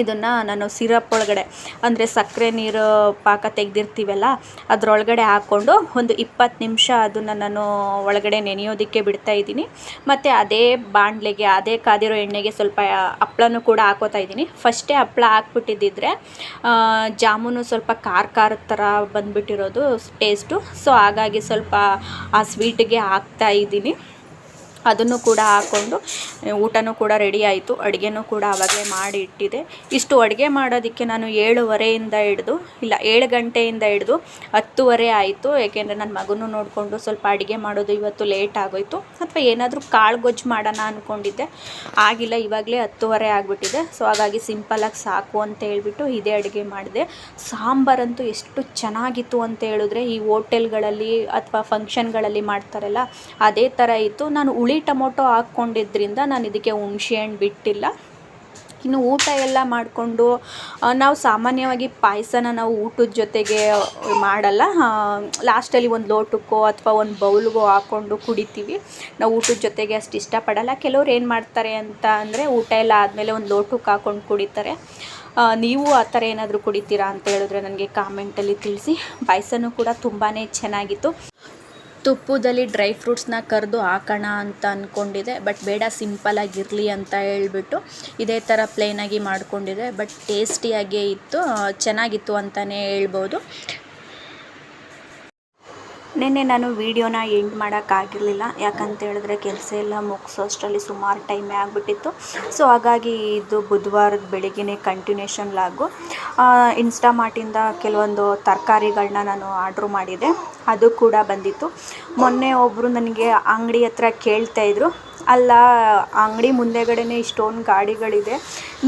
ಇದನ್ನು ನಾನು ಸಿರಪ್ ಒಳಗಡೆ, ಅಂದರೆ ಸಕ್ಕರೆ ನೀರು ಪಾಕ ತೆಗೆದಿರ್ತೀವಲ್ಲ, ಅದರೊಳಗಡೆ ಹಾಕ್ಕೊಂಡು ಒಂದು ಇಪ್ಪತ್ತು ನಿಮಿಷ ಅದನ್ನು ನಾನು ಒಳಗಡೆ ನೆನೆಯೋದಕ್ಕೆ ಬಿಡ್ತಾ ಇದ್ದೀನಿ. ಮತ್ತು ಅದೇ ಬಾಣಲೆಗೆ, ಅದೇ ಕಾದಿರೋ ಎಣ್ಣೆಗೆ ಸ್ವಲ್ಪ ಹಪ್ಳನೂ ಕೂಡ ಹಾಕೋತಾ ಇದ್ದೀನಿ. ಫಸ್ಟೇ ಹಪ್ಪಳ ಹಾಕ್ಬಿಟ್ಟಿದ್ದಿದ್ರೆ ಜಾಮೂನು ಸ್ವಲ್ಪ ಖಾರ ಖಾರದ ಥರ ಬಂದುಬಿಟ್ಟಿರೋದು ಟೇಸ್ಟು ಸೊ ಹಾಗಾಗಿ ಸ್ವಲ್ಪ ಆ ಸ್ವೀಟಿಗೆ ಹಾಕ್ತಾ ಇದ್ದೀನಿ. ಅದನ್ನು ಕೂಡ ಹಾಕ್ಕೊಂಡು ಊಟನೂ ಕೂಡ ರೆಡಿ ಆಯಿತು. ಅಡುಗೆನೂ ಕೂಡ ಆವಾಗಲೇ ಮಾಡಿ ಇಟ್ಟಿದೆ ಇಷ್ಟು ಅಡುಗೆ ಮಾಡೋದಕ್ಕೆ ನಾನು ಏಳುವರೆಯಿಂದ ಹಿಡಿದು, ಇಲ್ಲ, ಏಳು ಗಂಟೆಯಿಂದ ಹಿಡ್ದು ಹತ್ತುವರೆ ಆಯಿತು. ಏಕೆಂದರೆ ನನ್ನ ಮಗನೂ ನೋಡಿಕೊಂಡು ಸ್ವಲ್ಪ ಅಡುಗೆ ಮಾಡೋದು ಇವತ್ತು ಲೇಟ್ ಆಗೋಯಿತು. ಅಥವಾ ಏನಾದರೂ ಕಾಳು ಗೊಜ್ಜು ಮಾಡೋಣ ಅಂದ್ಕೊಂಡಿದ್ದೆ ಆಗಿಲ್ಲ, ಇವಾಗಲೇ ಹತ್ತುವರೆ ಆಗಿಬಿಟ್ಟಿದೆ. ಸೊ ಹಾಗಾಗಿ ಸಿಂಪಲಾಗಿ ಸಾಕು ಅಂತ ಹೇಳಿಬಿಟ್ಟು ಇದೇ ಅಡುಗೆ ಮಾಡಿದೆ. ಸಾಂಬಾರಂತೂ ಎಷ್ಟು ಚೆನ್ನಾಗಿತ್ತು ಅಂತ ಹೇಳಿದ್ರೆ ಈ ಹೋಟೆಲ್ಗಳಲ್ಲಿ ಅಥವಾ ಫಂಕ್ಷನ್ಗಳಲ್ಲಿ ಮಾಡ್ತಾರಲ್ಲ, ಅದೇ ಥರ ಇತ್ತು. ನಾನು ಉಳಿ ಹುಳಿ ಟೊಮೊಟೊ ಹಾಕ್ಕೊಂಡಿದ್ರಿಂದ ನಾನು ಇದಕ್ಕೆ ಹುಣಸೆ ಹಣ್ಣು ಬಿಟ್ಟಿಲ್ಲ. ಇನ್ನು ಊಟ ಎಲ್ಲ ಮಾಡಿಕೊಂಡು ನಾವು ಸಾಮಾನ್ಯವಾಗಿ ಪಾಯಸನ ನಾವು ಊಟದ ಜೊತೆಗೆ ಮಾಡಲ್ಲ. ಲಾಸ್ಟಲ್ಲಿ ಒಂದು ಲೋಟಕ್ಕೋ ಅಥವಾ ಒಂದು ಬೌಲ್ಗೋ ಹಾಕ್ಕೊಂಡು ಕುಡಿತೀವಿ. ನಾವು ಊಟದ ಜೊತೆಗೆ ಅಷ್ಟು ಇಷ್ಟಪಡಲ್ಲ. ಕೆಲವ್ರು ಏನು ಮಾಡ್ತಾರೆ ಅಂತ ಅಂದರೆ ಊಟ ಎಲ್ಲ ಆದಮೇಲೆ ಒಂದು ಲೋಟಕ್ಕೆ ಹಾಕ್ಕೊಂಡು ಕುಡಿತಾರೆ. ನೀವು ಆ ಥರ ಏನಾದರೂ ಕುಡಿತೀರಾ ಅಂತ ಹೇಳಿದ್ರೆ ನನಗೆ ಕಾಮೆಂಟಲ್ಲಿ ತಿಳಿಸಿ. ಪಾಯಸನೂ ಕೂಡ ತುಂಬಾ ಚೆನ್ನಾಗಿತ್ತು. ತುಪ್ಪದಲ್ಲಿ ಡ್ರೈ ಫ್ರೂಟ್ಸ್ನ ಕರೆದು ಹಾಕೋಣ ಅಂತ ಅಂದ್ಕೊಂಡಿದ್ದೆ ಬಟ್ ಬೇಡ ಸಿಂಪಲಾಗಿರಲಿ ಅಂತ ಹೇಳ್ಬಿಟ್ಟು ಇದೇ ಥರ ಪ್ಲೇನಾಗಿ ಮಾಡಿಕೊಂಡಿದ್ದೆ. ಬಟ್ ಟೇಸ್ಟಿಯಾಗೇ ಇತ್ತು, ಚೆನ್ನಾಗಿತ್ತು ಅಂತಲೇ ಹೇಳ್ಬೋದು. ನಿನ್ನೆ ನಾನು ವೀಡಿಯೋನ ಎಂಡ್ ಮಾಡೋಕ್ಕಾಗಿರಲಿಲ್ಲ. ಯಾಕಂತ ಹೇಳಿದ್ರೆ ಕೆಲಸ ಎಲ್ಲ ಮುಗಿಸೋಷ್ಟರಲ್ಲಿ ಸುಮಾರು ಟೈಮೇ ಆಗಿಬಿಟ್ಟಿತ್ತು. ಸೊ ಹಾಗಾಗಿ ಇದು ಬುಧವಾರದ ಬೆಳಿಗ್ಗೆ ಕಂಟಿನ್ಯೂಷನ್ ಲಾಗು. ಇನ್ಸ್ಟಾಮಾರ್ಟಿಂದ ಕೆಲವೊಂದು ತರಕಾರಿಗಳನ್ನ ನಾನು ಆರ್ಡ್ರ್ ಮಾಡಿದೆ. ಅದು ಕೂಡ ಬಂದಿತ್ತು. ಮೊನ್ನೆ ಒಬ್ಬರು ನನಗೆ ಅಂಗಡಿ ಹತ್ರ ಕೇಳ್ತಾಯಿದ್ರು ಅಲ್ಲ, ಅಂಗಡಿ ಮುಂದೆಗಡೆನೇ ಇಷ್ಟೊಂದು ಗಾಡಿಗಳಿದೆ.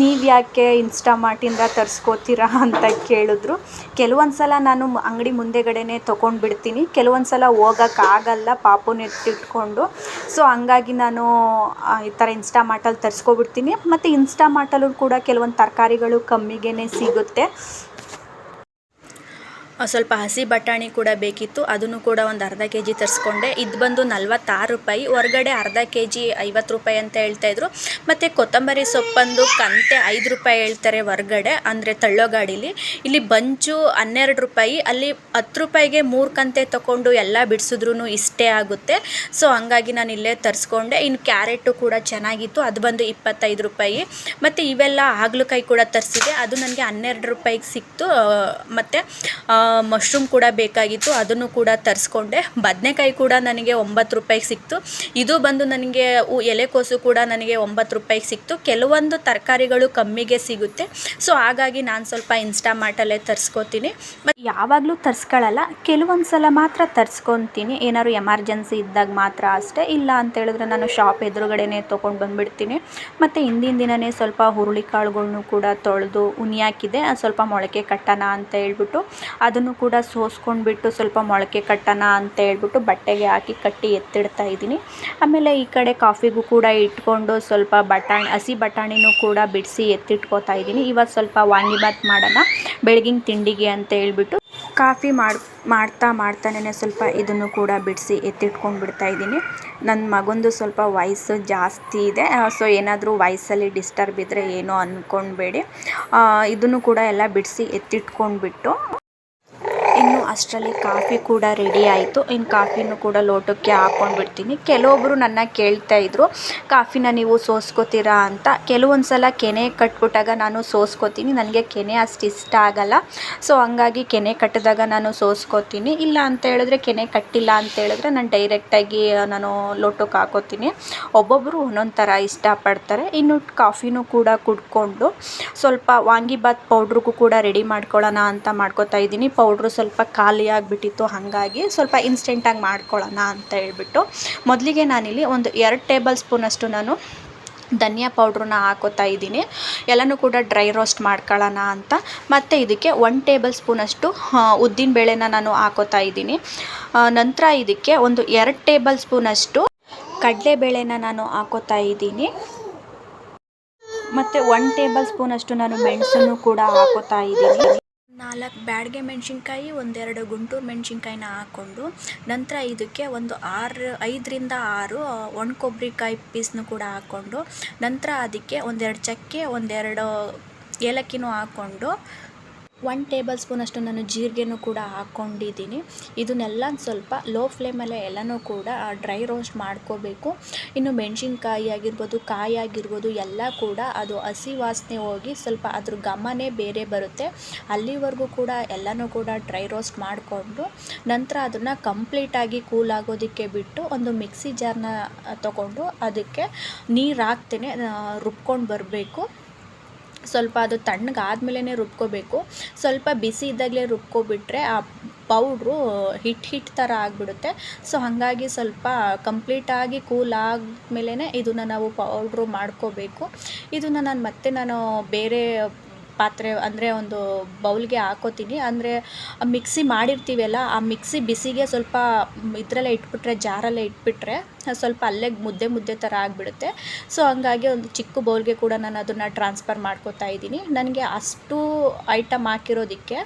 ನೀವು ಯಾಕೆ ಇನ್ಸ್ಟಾಮಾರ್ಟಿಂದ ತರಿಸ್ಕೋತೀರಾ ಅಂತ ಕೇಳಿದ್ರು. ಕೆಲವೊಂದು ಸಲ ನಾನು ಅಂಗಡಿ ಮುಂದೆಗಡೆನೇ ತೊಗೊಂಡು ಬಿಡ್ತೀನಿ ಕೆಲವೊಂದು ಸಲ ಹೋಗೋಕ್ಕಾಗಲ್ಲ ಪಾಪುನ ಎತ್ತಿಟ್ಕೊಂಡು. ಸೊ ಹಂಗಾಗಿ ನಾನು ಈ ಥರ ಇನ್ಸ್ಟಾಮಾರ್ಟಲ್ಲಿ ತರಿಸ್ಕೊಬಿಡ್ತೀನಿ. ಮತ್ತು ಇನ್ಸ್ಟಾಮಾರ್ಟಲ್ಲೂ ಕೂಡ ಕೆಲವೊಂದು ತರಕಾರಿಗಳು ಕಮ್ಮಿಗೆ ಸಿಗುತ್ತೆ. ಸ್ವಲ್ಪ ಹಸಿ ಬಟಾಣಿ ಕೂಡ ಬೇಕಿತ್ತು. ಅದನ್ನು ಕೂಡ ಒಂದು ಅರ್ಧ ಕೆ ಜಿ ತರಿಸ್ಕೊಂಡೆ. ಇದು ಬಂದು ನಲ್ವತ್ತಾರು ರೂಪಾಯಿ. ಹೊರಗಡೆ ಅರ್ಧ ಕೆ ಜಿ ಐವತ್ತು ರೂಪಾಯಿ ಅಂತ ಹೇಳ್ತಾ ಇದ್ರು. ಮತ್ತು ಕೊತ್ತಂಬರಿ ಸೊಪ್ಪಂದು ಕಂತೆ ಐದು ರೂಪಾಯಿ ಹೇಳ್ತಾರೆ ಹೊರಗಡೆ, ಅಂದರೆ ತಳ್ಳೋ ಗಾಡೀಲಿ ಇಲ್ಲಿ ಬಂಚು ಹನ್ನೆರಡು ರೂಪಾಯಿ. ಅಲ್ಲಿ ಹತ್ತು ರೂಪಾಯಿಗೆ ಮೂರು ಕಂತೆ ತೊಗೊಂಡು ಎಲ್ಲ ಬಿಡಿಸಿದ್ರು ಇಷ್ಟೇ ಆಗುತ್ತೆ. ಸೊ, ಹಂಗಾಗಿ ನಾನು ಇಲ್ಲೇ ತರಿಸ್ಕೊಂಡೆ. ಇನ್ನು ಕ್ಯಾರೆಟು ಕೂಡ ಚೆನ್ನಾಗಿತ್ತು. ಅದು ಬಂದು ಇಪ್ಪತ್ತೈದು ರೂಪಾಯಿ. ಮತ್ತು ಇವೆಲ್ಲ ಹಾಗಲಕಾಯಿ ಕೂಡ ತರಿಸಿದೆ ಅದು ನನಗೆ ಹನ್ನೆರಡು ರೂಪಾಯಿಗೆ ಸಿಕ್ತು. ಮತ್ತು ಮಶ್ರೂಮ್ ಕೂಡ ಬೇಕಾಗಿತ್ತು, ಅದನ್ನು ಕೂಡ ತರಿಸ್ಕೊಂಡೆ. ಬದನೆಕಾಯಿ ಕೂಡ ನನಗೆ ಒಂಬತ್ತು ರೂಪಾಯಿಗೆ ಸಿಕ್ತು. ಇದು ಬಂದು ನನಗೆ ಎಲೆಕೋಸು ಕೂಡ ನನಗೆ ಒಂಬತ್ತು ರೂಪಾಯಿಗೆ ಸಿಕ್ತು. ಕೆಲವೊಂದು ತರಕಾರಿಗಳು ಕಮ್ಮಿಗೆ ಸಿಗುತ್ತೆ. ಸೊ, ಹಾಗಾಗಿ ನಾನು ಸ್ವಲ್ಪ ಇನ್ಸ್ಟಾ ಮಾರ್ಟಲ್ಲೇ ತರಿಸ್ಕೋತೀನಿ. ಮತ್ತು ಯಾವಾಗಲೂ ತರಿಸ್ಕೊಳ್ಳಲ್ಲ ಕೆಲವೊಂದು ಸಲ ಮಾತ್ರ ತರಿಸ್ಕೊತೀನಿ. ಏನಾದ್ರು ಎಮರ್ಜೆನ್ಸಿ ಇದ್ದಾಗ ಮಾತ್ರ ಅಷ್ಟೇ. ಇಲ್ಲ ಅಂತ ಹೇಳಿದ್ರೆ ನಾನು ಶಾಪ್ ಎದುರುಗಡೆನೇ ತೊಗೊಂಡು ಬಂದುಬಿಡ್ತೀನಿ. ಮತ್ತು ಹಿಂದಿನ ದಿನವೇ ಸ್ವಲ್ಪ ಹುರುಳಿಕಾಳುಗಳನ್ನೂ ಕೂಡ ತೊಳೆದು ಉನಿ ಹಾಕಿದೆ ಸ್ವಲ್ಪ ಮೊಳಕೆ ಕಟ್ಟೋಣ ಅಂತ ಹೇಳ್ಬಿಟ್ಟು ಅದನ್ನು ಕೂಡ ಸೋಸ್ಕೊಂಡ್ಬಿಟ್ಟು ಸ್ವಲ್ಪ ಮೊಳಕೆ ಕಟ್ಟೋಣ ಅಂತ ಹೇಳ್ಬಿಟ್ಟು ಬಟ್ಟೆಗೆ ಹಾಕಿ ಕಟ್ಟಿ ಎತ್ತಿಡ್ತಾ ಇದ್ದೀನಿ. ಆಮೇಲೆ ಈ ಕಡೆ ಕಾಫಿಗೂ ಕೂಡ ಇಟ್ಕೊಂಡು ಸ್ವಲ್ಪ ಬಟಾಣಿ, ಹಸಿ ಬಟಾಣಿನೂ ಕೂಡ ಬಿಡಿಸಿ ಎತ್ತಿಟ್ಕೋತಾ ಇದ್ದೀನಿ. ಇವತ್ತು ಸ್ವಲ್ಪ ವಾಂಗಿಬಾತ್ ಮಾಡೋಣ, ಬೆಳಗಿನ ತಿಂಡಿಗೆ ಅಂತ ಹೇಳ್ಬಿಟ್ಟು ಕಾಫಿ ಮಾಡಿ, ಮಾಡ್ತಾ ಮಾಡ್ತಾನೇ ಸ್ವಲ್ಪ ಇದನ್ನು ಕೂಡ ಬಿಡಿಸಿ ಎತ್ತಿಟ್ಕೊಂಡು ಬಿಡ್ತಾ ಇದ್ದೀನಿ. ನನ್ನ ಮಗಂದು ಸ್ವಲ್ಪ ವಯಸ್ಸು ಜಾಸ್ತಿ ಇದೆ. ಸೊ ಏನಾದರೂ ವಾಯ್ಸಲ್ಲಿ ಡಿಸ್ಟರ್ಬ್ ಇದ್ದರೆ ಏನೋ ಅಂದ್ಕೊಳ್ಬೇಡಿ ಇದನ್ನು ಕೂಡ ಎಲ್ಲ ಬಿಡಿಸಿ ಎತ್ತಿಟ್ಕೊಂಡ್ಬಿಟ್ಟು ಅಷ್ಟರಲ್ಲಿ ಕಾಫಿ ಕೂಡ ರೆಡಿ ಆಯಿತು. ಇನ್ನು ಕಾಫಿನೂ ಕೂಡ ಲೋಟಕ್ಕೆ ಹಾಕ್ಕೊಂಡು ಬಿಡ್ತೀನಿ ಕೆಲವೊಬ್ಬರು ನನ್ನ ಕೇಳ್ತಾ ಇದ್ರು, ಕಾಫಿನ ನೀವು ಸೋಸ್ಕೋತೀರಾ ಅಂತ. ಕೆಲವೊಂದು ಸಲ ಕೆನೆ ಕಟ್ಬಿಟ್ಟಾಗ ನಾನು ಸೋಸ್ಕೋತೀನಿ. ನನಗೆ ಕೆನೆ ಅಷ್ಟು ಇಷ್ಟ ಆಗಲ್ಲ. ಸೊ, ಹಂಗಾಗಿ ಕೆನೆ ಕಟ್ಟಿದಾಗ ನಾನು ಸೋಸ್ಕೋತೀನಿ. ಇಲ್ಲ ಅಂತ ಹೇಳಿದ್ರೆ ಕೆನೆ ಕಟ್ಟಿಲ್ಲ ಅಂತ ಹೇಳಿದ್ರೆ ನಾನು ಡೈರೆಕ್ಟಾಗಿ ನಾನು ಲೋಟಕ್ಕೆ ಹಾಕೋತೀನಿ ಒಬ್ಬೊಬ್ಬರು ಒಂದೊಂದು ಥರ ಇಷ್ಟಪಡ್ತಾರೆ ಇನ್ನು ಕಾಫಿನೂ ಕೂಡ ಕುಡ್ಕೊಂಡು ಸ್ವಲ್ಪ ವಾಂಗಿಬಾತ್ ಪೌಡ್ರಿಗೂ ಕೂಡ ರೆಡಿ ಮಾಡ್ಕೊಳ್ಳೋಣ ಅಂತ ಮಾಡ್ಕೋತಾ ಇದ್ದೀನಿ. ಪೌಡ್ರು ಸ್ವಲ್ಪ ಖಾಲಿ ಆಗಿಬಿಟ್ಟಿತ್ತು, ಹಾಗಾಗಿ ಸ್ವಲ್ಪ ಇನ್ಸ್ಟೆಂಟಾಗಿ ಮಾಡ್ಕೊಳ್ಳೋಣ ಅಂತ ಹೇಳ್ಬಿಟ್ಟು ಮೊದಲಿಗೆ ನಾನಿಲ್ಲಿ ಒಂದು ಎರಡು ಟೇಬಲ್ ಸ್ಪೂನಷ್ಟು ನಾನು ಧನಿಯಾ ಪೌಡ್ರನ್ನ ಹಾಕೋತಾ ಇದ್ದೀನಿ. ಎಲ್ಲನೂ ಕೂಡ ಡ್ರೈ ರೋಸ್ಟ್ ಮಾಡ್ಕೊಳ್ಳೋಣ ಅಂತ. ಮತ್ತು ಇದಕ್ಕೆ ಒನ್ ಟೇಬಲ್ ಸ್ಪೂನಷ್ಟು ಉದ್ದಿನ ಬೇಳೆನ ನಾನು ಹಾಕೋತಾ ಇದ್ದೀನಿ. ನಂತರ ಇದಕ್ಕೆ ಒಂದು ಎರಡು ಟೇಬಲ್ ಸ್ಪೂನಷ್ಟು ಕಡಲೆಬೇಳೆನ ನಾನು ಹಾಕೋತಾ ಇದ್ದೀನಿ. ಮತ್ತು ಒನ್ ಟೇಬಲ್ ಸ್ಪೂನಷ್ಟು ನಾನು ಮೆಣಸನ್ನು ಕೂಡ ಹಾಕೋತಾ ಇದ್ದೀನಿ. ನಾಲ್ಕು ಬ್ಯಾಡ್ಗೆ ಮೆಣಸಿನ್ಕಾಯಿ, ಒಂದೆರಡು ಗುಂಟೂರು ಮೆಣಸಿನ್ಕಾಯಿನ ಹಾಕ್ಕೊಂಡು ನಂತರ ಇದಕ್ಕೆ ಒಂದು ಆರು, ಐದರಿಂದ ಆರು ಒಣ ಕೊಬ್ಬರಿಕಾಯಿ ಪೀಸ್ನು ಕೂಡ ಹಾಕ್ಕೊಂಡು ನಂತರ ಅದಕ್ಕೆ ಒಂದೆರಡು ಚಕ್ಕೆ, ಒಂದೆರಡು ಏಲಕ್ಕಿನೂ ಹಾಕ್ಕೊಂಡು ಒನ್ ಟೇಬಲ್ ಸ್ಪೂನಷ್ಟು ನಾನು ಜೀರಿಗೆನೂ ಕೂಡ ಹಾಕ್ಕೊಂಡಿದ್ದೀನಿ. ಇದನ್ನೆಲ್ಲ ಸ್ವಲ್ಪ ಲೋ ಫ್ಲೇಮಲ್ಲೇ ಎಲ್ಲನೂ ಕೂಡ ಡ್ರೈ ರೋಸ್ಟ್ ಮಾಡ್ಕೋಬೇಕು. ಇನ್ನು ಮೆಣಸಿನ್ಕಾಯಿ ಆಗಿರ್ಬೋದು, ಕಾಯಿ ಆಗಿರ್ಬೋದು, ಎಲ್ಲ ಕೂಡ ಅದು ಹಸಿ ವಾಸನೆ ಹೋಗಿ ಸ್ವಲ್ಪ ಅದ್ರ ಗಮನೇ ಬೇರೆ ಬರುತ್ತೆ. ಅಲ್ಲಿವರೆಗೂ ಕೂಡ ಎಲ್ಲನೂ ಕೂಡ ಡ್ರೈ ರೋಸ್ಟ್ ಮಾಡಿಕೊಂಡು ನಂತರ ಅದನ್ನು ಕಂಪ್ಲೀಟಾಗಿ ಕೂಲ್ ಆಗೋದಕ್ಕೆ ಬಿಟ್ಟು ಒಂದು ಮಿಕ್ಸಿ ಜಾರ್ನ ತಗೊಂಡು ಅದಕ್ಕೆ ನೀರು ಹಾಕ್ತೇನೆ ರುಬ್ಕೊಂಡು ಬರಬೇಕು. ಸ್ವಲ್ಪ ಅದು ತಣ್ಣಗಾದ್ಮೇಲೆ ರುಬ್ಕೋಬೇಕು. ಸ್ವಲ್ಪ ಬಿಸಿ ಇದ್ದಾಗಲೇ ರುಬ್ಕೊಬಿಟ್ರೆ ಆ ಪೌಡ್ರು ಹಿಟ್ ಹಿಟ್ ಥರ ಆಗಿಬಿಡುತ್ತೆ. ಸೊ ಹಾಗಾಗಿ ಸ್ವಲ್ಪ ಕಂಪ್ಲೀಟಾಗಿ ಕೂಲ್ ಆದಮೇಲೆ ಇದನ್ನು ನಾವು ಪೌಡ್ರು ಮಾಡ್ಕೋಬೇಕು. ಇದನ್ನು ನಾನು ಮತ್ತೆ ನಾನು ಬೇರೆ ಪಾತ್ರೆ ಅಂದರೆ ಒಂದು ಬೌಲ್ಗೆ ಹಾಕೋತೀನಿ. ಅಂದರೆ ಮಿಕ್ಸಿ ಮಾಡಿರ್ತೀವಲ್ಲ, ಆ ಮಿಕ್ಸಿ ಬಿಸಿಗೆ ಸ್ವಲ್ಪ ಇದರಲ್ಲೇ ಇಟ್ಬಿಟ್ರೆ, ಜಾರಲ್ಲೇ ಇಟ್ಬಿಟ್ರೆ ಸ್ವಲ್ಪ ಅಲ್ಲೇ ಮುದ್ದೆ ಮುದ್ದೆ ಥರ ಆಗಿಬಿಡುತ್ತೆ. ಸೊ ಹಂಗಾಗಿ ಒಂದು ಚಿಕ್ಕ ಬೌಲ್ಗೆ ಕೂಡ ನಾನು ಅದನ್ನು ಟ್ರಾನ್ಸ್ಫರ್ ಮಾಡ್ಕೋತಾ ಇದ್ದೀನಿ. ನನಗೆ ಅಷ್ಟು ಐಟಮ್ ಹಾಕಿರೋದಕ್ಕೆ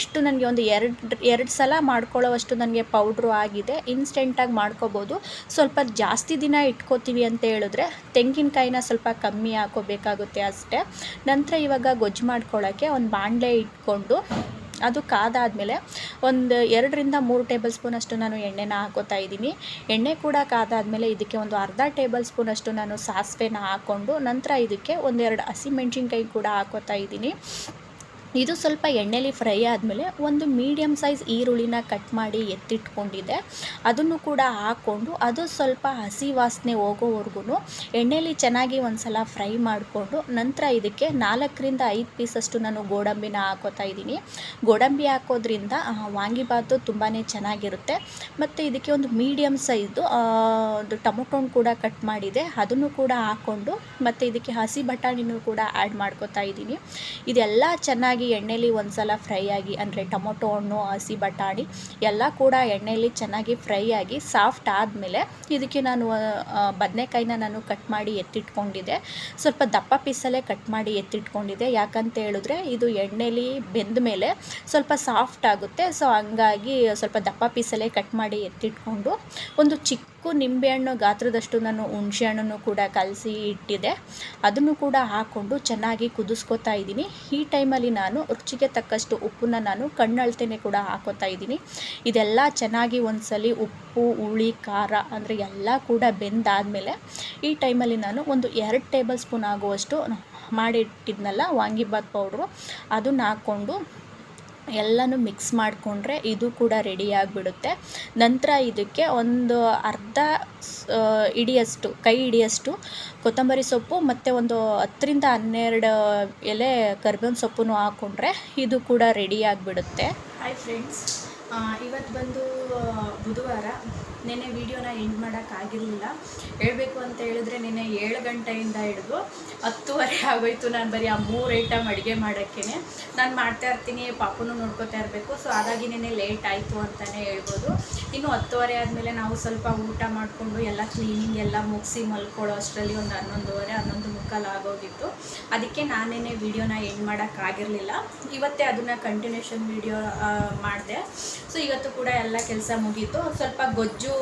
ಇಷ್ಟು ನನಗೆ ಒಂದು ಎರಡು ಎರಡು ಸಲ ಮಾಡ್ಕೊಳ್ಳೋವಷ್ಟು ನನಗೆ ಪೌಡ್ರು ಆಗಿದೆ. ಇನ್ಸ್ಟೆಂಟಾಗಿ ಮಾಡ್ಕೋಬೋದು. ಸ್ವಲ್ಪ ಜಾಸ್ತಿ ದಿನ ಇಟ್ಕೋತೀವಿ ಅಂತ ಹೇಳಿದ್ರೆ ತೆಂಗಿನಕಾಯಿನ ಸ್ವಲ್ಪ ಕಮ್ಮಿ ಹಾಕೋಬೇಕಾಗುತ್ತೆ ಅಷ್ಟೇ. ನಂತರ ಇವಾಗ ಗೊಜ್ಜು ಮಾಡ್ಕೊಳ್ಳೋಕ್ಕೆ ಒಂದು ಬಾಣಲೆ ಇಟ್ಕೊಂಡು ಅದು ಕಾದಾದಮೇಲೆ ಒಂದು ಎರಡರಿಂದ ಮೂರು ಟೇಬಲ್ ಸ್ಪೂನಷ್ಟು ನಾನು ಎಣ್ಣೆನ ಹಾಕೋತಾ ಇದ್ದೀನಿ. ಎಣ್ಣೆ ಕೂಡ ಕಾದಾದಮೇಲೆ ಇದಕ್ಕೆ ಒಂದು ಅರ್ಧ ಟೇಬಲ್ ಸ್ಪೂನಷ್ಟು ನಾನು ಸಾಸಿವೆನ ಹಾಕ್ಕೊಂಡು ನಂತರ ಇದಕ್ಕೆ ಒಂದೆರಡು ಹಸಿಮೆಣ್ಸಿನ್ಕಾಯಿ ಕೂಡ ಹಾಕೋತಾ ಇದ್ದೀನಿ. ಇದು ಸ್ವಲ್ಪ ಎಣ್ಣೆಲಿ ಫ್ರೈ ಆದಮೇಲೆ ಒಂದು ಮೀಡಿಯಮ್ ಸೈಜ್ ಈರುಳ್ಳಿನ ಕಟ್ ಮಾಡಿ ಎತ್ತಿಟ್ಕೊಂಡಿದ್ದೆ ಅದನ್ನು ಕೂಡ ಹಾಕ್ಕೊಂಡು ಅದು ಸ್ವಲ್ಪ ಹಸಿ ವಾಸನೆ ಹೋಗೋವರೆಗೂ ಎಣ್ಣೆಲಿ ಚೆನ್ನಾಗಿ ಒಂದು ಸಲ ಫ್ರೈ ಮಾಡಿಕೊಂಡು ನಂತರ ಇದಕ್ಕೆ ನಾಲ್ಕರಿಂದ ಐದು ಪೀಸಷ್ಟು ನಾನು ಗೋಡಂಬಿನ ಹಾಕೋತಾ ಇದ್ದೀನಿ. ಗೋಡಂಬಿ ಹಾಕೋದ್ರಿಂದ ವಾಂಗಿಬಾತು ತುಂಬಾ ಚೆನ್ನಾಗಿರುತ್ತೆ. ಮತ್ತು ಇದಕ್ಕೆ ಒಂದು ಮೀಡಿಯಮ್ ಸೈಜು ಒಂದು ಟೊಮೊಟೊನ ಕೂಡ ಕಟ್ ಮಾಡಿದೆ. ಅದನ್ನು ಕೂಡ ಹಾಕ್ಕೊಂಡು ಮತ್ತು ಇದಕ್ಕೆ ಹಸಿ ಬಟಾಣಿನೂ ಕೂಡ ಆ್ಯಡ್ ಮಾಡ್ಕೋತಾ ಇದ್ದೀನಿ. ಇದೆಲ್ಲ ಚೆನ್ನಾಗಿ ಚೆನ್ನಾಗಿ ಎಣ್ಣೆಲಿ ಒಂದು ಸಲ ಫ್ರೈ ಆಗಿ, ಅಂದರೆ ಟೊಮೊಟೊ, ಹಣ್ಣು, ಹಸಿ ಬಟಾಣಿ ಎಲ್ಲ ಕೂಡ ಎಣ್ಣೆಯಲ್ಲಿ ಚೆನ್ನಾಗಿ ಫ್ರೈ ಆಗಿ ಸಾಫ್ಟ್ ಆದಮೇಲೆ ಇದಕ್ಕೆ ನಾನು ಬದನೆಕಾಯಿನ ನಾನು ಕಟ್ ಮಾಡಿ ಎತ್ತಿಟ್ಕೊಂಡಿದ್ದೆ. ಸ್ವಲ್ಪ ದಪ್ಪ ಪೀಸಲ್ಲೇ ಕಟ್ ಮಾಡಿ ಎತ್ತಿಟ್ಕೊಂಡಿದ್ದೆ. ಯಾಕಂತ ಹೇಳಿದ್ರೆ ಇದು ಎಣ್ಣೆಲಿ ಬೆಂದ ಮೇಲೆ ಸ್ವಲ್ಪ ಸಾಫ್ಟ್ ಆಗುತ್ತೆ. ಸೊ ಹಂಗಾಗಿ ಸ್ವಲ್ಪ ದಪ್ಪ ಪೀಸಲ್ಲೇ ಕಟ್ ಮಾಡಿ ಎತ್ತಿಟ್ಕೊಂಡು ಒಂದು ಚಿಕ್ಕ ನಿಂಬೆಹಣ್ಣು ಗಾತ್ರದಷ್ಟು ನಾನು ಹುಣಸೆ ಹಣ್ಣನ್ನು ಕೂಡ ಕಲಸಿ ಇಟ್ಟಿದ್ದೆ ಅದನ್ನು ಕೂಡ ಹಾಕ್ಕೊಂಡು ಚೆನ್ನಾಗಿ ಕುದಿಸ್ಕೊತಾ ಇದ್ದೀನಿ. ಈ ಟೈಮಲ್ಲಿ ನಾನು ರುಚಿಗೆ ತಕ್ಕಷ್ಟು ಉಪ್ಪನ್ನು ನಾನು ಕಣ್ಣಳ್ತೇನೆ ಕೂಡ ಹಾಕೋತಾ ಇದ್ದೀನಿ. ಇದೆಲ್ಲ ಚೆನ್ನಾಗಿ ಒಂದ್ಸಲಿ ಉಪ್ಪು, ಹುಳಿ, ಖಾರ ಅಂದರೆ ಎಲ್ಲ ಕೂಡ ಬೆಂದಾದಮೇಲೆ ಈ ಟೈಮಲ್ಲಿ ನಾನು ಒಂದು ಎರಡು ಟೇಬಲ್ ಸ್ಪೂನ್ ಆಗುವಷ್ಟು ಮಾಡಿಟ್ಟಿದ್ನಲ್ಲ, ವಾಂಗಿಬಾತ್ ಪೌಡ್ರು, ಅದನ್ನ ಹಾಕ್ಕೊಂಡು ಎಲ್ಲನೂ ಮಿಕ್ಸ್ ಮಾಡಿಕೊಂಡ್ರೆ ಇದು ಕೂಡ ರೆಡಿ ಆಗಿಬಿಡುತ್ತೆ. ನಂತರ ಇದಕ್ಕೆ ಒಂದು ಅರ್ಧ ಇಡಿಯಷ್ಟು, ಕೈ ಹಿಡಿಯಷ್ಟು ಕೊತ್ತಂಬರಿ ಸೊಪ್ಪು ಮತ್ತು ಒಂದು ಹತ್ತರಿಂದ ಹನ್ನೆರಡು ಎಲೆ ಕರ್ಬೇವಿನ ಸೊಪ್ಪನ್ನು ಹಾಕ್ಕೊಂಡ್ರೆ ಇದು ಕೂಡ ರೆಡಿ ಆಗಿಬಿಡುತ್ತೆ. ಹಾಯ್ ಫ್ರೆಂಡ್ಸ್ ಇವತ್ತು ಬಂದು ಬುಧವಾರ ನಿನ್ನೆ ವಿಡಿಯೋನ ಎಂಡ್ ಮಾಡೋಕ್ಕಾಗಿರಲಿಲ್ಲ ಹೇಳಬೇಕು ಅಂತ ಹೇಳಿದ್ರೆ ನೆನ್ನೆ ಏಳು ಗಂಟೆಯಿಂದ ಹಿಡಿದು ಹತ್ತುವರೆ ಆಗೋಯ್ತು. ನಾನು ಬರೀ ಆ ಮೂರು ಐಟಮ್ ಅಡುಗೆ ಮಾಡೋಕ್ಕೇ ನಾನು ಮಾಡ್ತಾ ಇರ್ತೀನಿ, ಪಾಪನೂ ನೋಡ್ಕೊತಾ ಇರಬೇಕು. ಸೊ ಹಾಗಾಗಿ ನಿನ್ನೆ ಲೇಟ್ ಆಯಿತು ಅಂತಲೇ ಹೇಳ್ಬೋದು. ಇನ್ನು ಹತ್ತುವರೆ ಆದಮೇಲೆ ನಾವು ಸ್ವಲ್ಪ ಊಟ ಮಾಡಿಕೊಂಡು ಎಲ್ಲ ಕ್ಲೀನಿಂಗ್ ಎಲ್ಲ ಮುಗಿಸಿ ಮಲ್ಕೊಳ್ಳೋ ಅಷ್ಟರಲ್ಲಿ ಒಂದು ಹನ್ನೊಂದುವರೆ, ಹನ್ನೊಂದು ಮುಕ್ಕಾಲು ಆಗೋಗಿತ್ತು. ಅದಕ್ಕೆ ನಾನೇನೆ ವಿಡಿಯೋನ ಎಂಡ್ ಮಾಡೋಕ್ಕಾಗಿರಲಿಲ್ಲ ಇವತ್ತೇ ಅದನ್ನು ಕಂಟಿನ್ಯೂಷನ್ ವೀಡಿಯೋ ಮಾಡಿದೆ. ಸೊ ಇವತ್ತು ಕೂಡ ಎಲ್ಲ ಕೆಲಸ ಮುಗೀತು. ಸ್ವಲ್ಪ ಗೊಜ್ಜು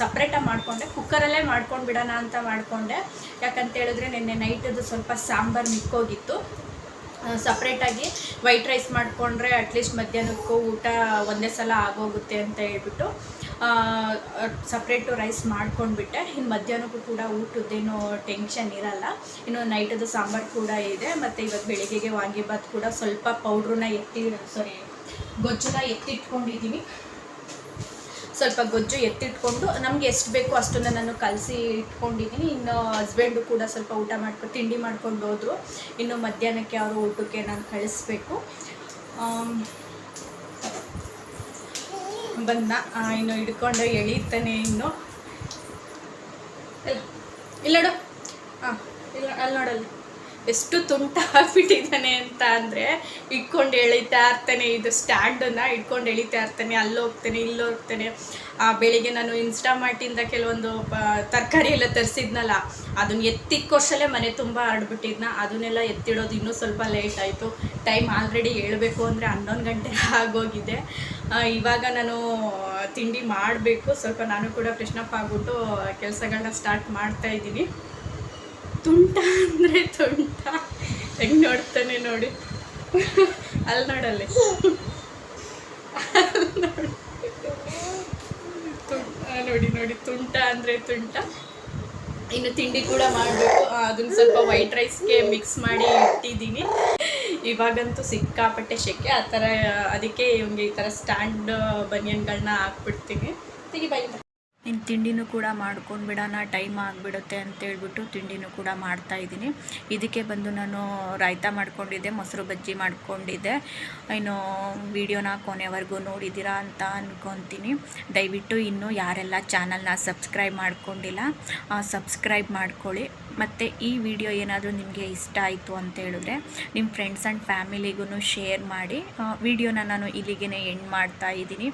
ಸಪ್ರೇಟಾಗಿ ಮಾಡಿಕೊಂಡೆ. ಕುಕ್ಕರಲ್ಲೇ ಮಾಡ್ಕೊಂಡು ಬಿಡೋಣ ಅಂತ ಮಾಡಿಕೊಂಡೆ. ಯಾಕಂತ ಹೇಳಿದ್ರೆ ನಿನ್ನೆ ನೈಟದು ಸ್ವಲ್ಪ ಸಾಂಬಾರು ಮಿಕ್ಕೋಗಿತ್ತು. ಸಪ್ರೇಟಾಗಿ ವೈಟ್ ರೈಸ್ ಮಾಡಿಕೊಂಡ್ರೆ ಅಟ್ಲೀಸ್ಟ್ ಮಧ್ಯಾಹ್ನಕ್ಕೂ ಊಟ ಒಂದೇ ಸಲ ಆಗೋಗುತ್ತೆ ಅಂತ ಹೇಳ್ಬಿಟ್ಟು ಸಪ್ರೇಟು ರೈಸ್ ಮಾಡ್ಕೊಂಡ್ಬಿಟ್ಟೆ. ಇನ್ನು ಮಧ್ಯಾಹ್ನಕ್ಕೂ ಕೂಡ ಊಟದ್ದೇನು ಟೆನ್ಷನ್ ಇರಲ್ಲ. ಇನ್ನು ನೈಟದು ಸಾಂಬಾರು ಕೂಡ ಇದೆ. ಮತ್ತು ಇವತ್ತು ಬೆಳಿಗ್ಗೆಗೆ ವಾಂಗಿಬಾತ್ ಕೂಡ ಸ್ವಲ್ಪ ಪೌಡ್ರನ್ನ ಎತ್ತಿ ಸಾರಿ ಗೊಜ್ಜನ್ನ ಎತ್ತಿಟ್ಕೊಂಡಿದ್ದೀನಿ ಸ್ವಲ್ಪ ಗೊಜ್ಜು ಎತ್ತಿಟ್ಕೊಂಡು, ನಮ್ಗೆ ಎಷ್ಟು ಬೇಕೋ ಅಷ್ಟನ್ನು ನಾನು ಕಲಸಿ ಇಟ್ಕೊಂಡಿದ್ದೀನಿ ಇನ್ನು ಹಸ್ಬೆಂಡು ಕೂಡ ಸ್ವಲ್ಪ ಊಟ ಮಾಡ್ಕೊ, ತಿಂಡಿ ಮಾಡ್ಕೊಂಡು ಹೋದರು. ಇನ್ನು ಮಧ್ಯಾಹ್ನಕ್ಕೆ ಅವರು ಊಟಕ್ಕೆ ನಾನು ಕಳಿಸ್ಬೇಕು. ಬಂದ. ಇನ್ನು ಹಿಡ್ಕೊಂಡು ಎಳೀತಾನೆ ಇನ್ನು. ಇಲ್ಲ ಇಲ್ಲ ನೋಡು. ಹಾಂ ಇಲ್ಲ, ಅಲ್ಲಿ ನೋಡಲ್ಲಿ. ಎಷ್ಟು ತುಂಟ ಆಗ್ಬಿಟ್ಟಿದ್ದಾನೆ ಅಂತ ಅಂದರೆ ಇಟ್ಕೊಂಡು ಎಳಿತಾ ಇರ್ತಾನೆ ಇದು ಸ್ಟ್ಯಾಂಡನ್ನು ಇಟ್ಕೊಂಡು ಎಳಿತಾ ಇರ್ತಾನೆ ಅಲ್ಲಿ ಹೋಗ್ತಾನೆ ಇಲ್ಲಿ ಹೋಗ್ತಾನೆ. ಆ, ಬೆಳಿಗ್ಗೆ ನಾನು ಇನ್ಸ್ಟಾಮಾರ್ಟಿಂದ ಕೆಲವೊಂದು ತರಕಾರಿ ಎಲ್ಲ ತರಿಸಿದ್ನಲ್ಲ ಅದನ್ನ ಎತ್ತಿಕ್ಕೋಷ್ಟಲ್ಲೇ ಮನೆ ತುಂಬ ಹರಡ್ಬಿಟ್ಟಿದ್ನ ಅದನ್ನೆಲ್ಲ ಎತ್ತಿಡೋದು ಇನ್ನೂ ಸ್ವಲ್ಪ ಲೇಟ್ ಆಯಿತು. ಟೈಮ್ ಆಲ್ರೆಡಿ ಹೇಳಬೇಕು ಅಂದರೆ ಹನ್ನೊಂದು ಗಂಟೆ ಆಗೋಗಿದೆ. ಇವಾಗ ನಾನು ತಿಂಡಿ ಮಾಡಬೇಕು. ಸ್ವಲ್ಪ ನಾನು ಕೂಡ ಫ್ರೆಶ್ನಪ್ ಆಗಿಬಿಟ್ಟು ಕೆಲಸಗಳನ್ನ ಸ್ಟಾರ್ಟ್ ಮಾಡ್ತಾ ಇದ್ದೀನಿ. ತುಂಟ ಅಂದರೆ ತುಂಟ. ಹೆಂಗೆ ನೋಡ್ತಾನೆ ನೋಡಿ. ಅಲ್ಲಿ ನೋಡಲ್ಲಿ. ನೋಡಿ. ನೋಡಿ ತುಂಟ ಅಂದರೆ ತುಂಟ. ಇನ್ನು ತಿಂಡಿ ಕೂಡ ಮಾಡಬೇಕು. ಅದನ್ನ ಸ್ವಲ್ಪ ವೈಟ್ ರೈಸ್ಗೆ ಮಿಕ್ಸ್ ಮಾಡಿ ಇಟ್ಟಿದ್ದೀನಿ. ಇವಾಗಂತೂ ಸಿಕ್ಕಾಪಟ್ಟೆ ಶೆಕೆ. ಆ ಥರ, ಅದಕ್ಕೆ ಇವಂಗೆ ಈ ಥರ ಸ್ಟ್ಯಾಂಡ್ ಬನಿಯನ್ಗಳನ್ನ ಹಾಕ್ಬಿಡ್ತೀನಿ. ತೆಗಿ ಬಾಯಿ ಇನ್ನು ತಿಂಡಿನೂ ಕೂಡ ಮಾಡ್ಕೊಂಡು ಬಿಡೋಣ, ಟೈಮ್ ಆಗಿಬಿಡುತ್ತೆ ಅಂತೇಳ್ಬಿಟ್ಟು ತಿಂಡಿನೂ ಕೂಡ ಮಾಡ್ತಾ ಇದ್ದೀನಿ. ಇದಕ್ಕೆ ಬಂದು ನಾನು ರಾಯ್ತ ಮಾಡ್ಕೊಂಡಿದ್ದೆ, ಮೊಸರು ಬಜ್ಜಿ ಮಾಡ್ಕೊಂಡಿದ್ದೆ. ಇನ್ನು ವೀಡಿಯೋನ ಕೊನೆವರೆಗೂ ನೋಡಿದ್ದೀರಾ ಅಂತ ಅಂದ್ಕೊತೀನಿ ದಯವಿಟ್ಟು ಇನ್ನೂ ಯಾರೆಲ್ಲ ಚಾನಲ್ನ ಸಬ್ಸ್ಕ್ರೈಬ್ ಮಾಡ್ಕೊಂಡಿಲ್ಲ ಸಬ್ಸ್ಕ್ರೈಬ್ ಮಾಡ್ಕೊಳ್ಳಿ. ಮತ್ತು ಈ ವಿಡಿಯೋ ಏನಾದರೂ ನಿಮಗೆ ಇಷ್ಟ ಆಯಿತು ಅಂತ ಹೇಳಿದ್ರೆ ನಿಮ್ಮ ಫ್ರೆಂಡ್ಸ್ ಆ್ಯಂಡ್ ಫ್ಯಾಮಿಲಿಗೂ ಶೇರ್ ಮಾಡಿ. ವಿಡಿಯೋನ ನಾನು ಇಲ್ಲಿಗೆ ಎಂಡ್ ಮಾಡ್ತಾ ಇದ್ದೀನಿ.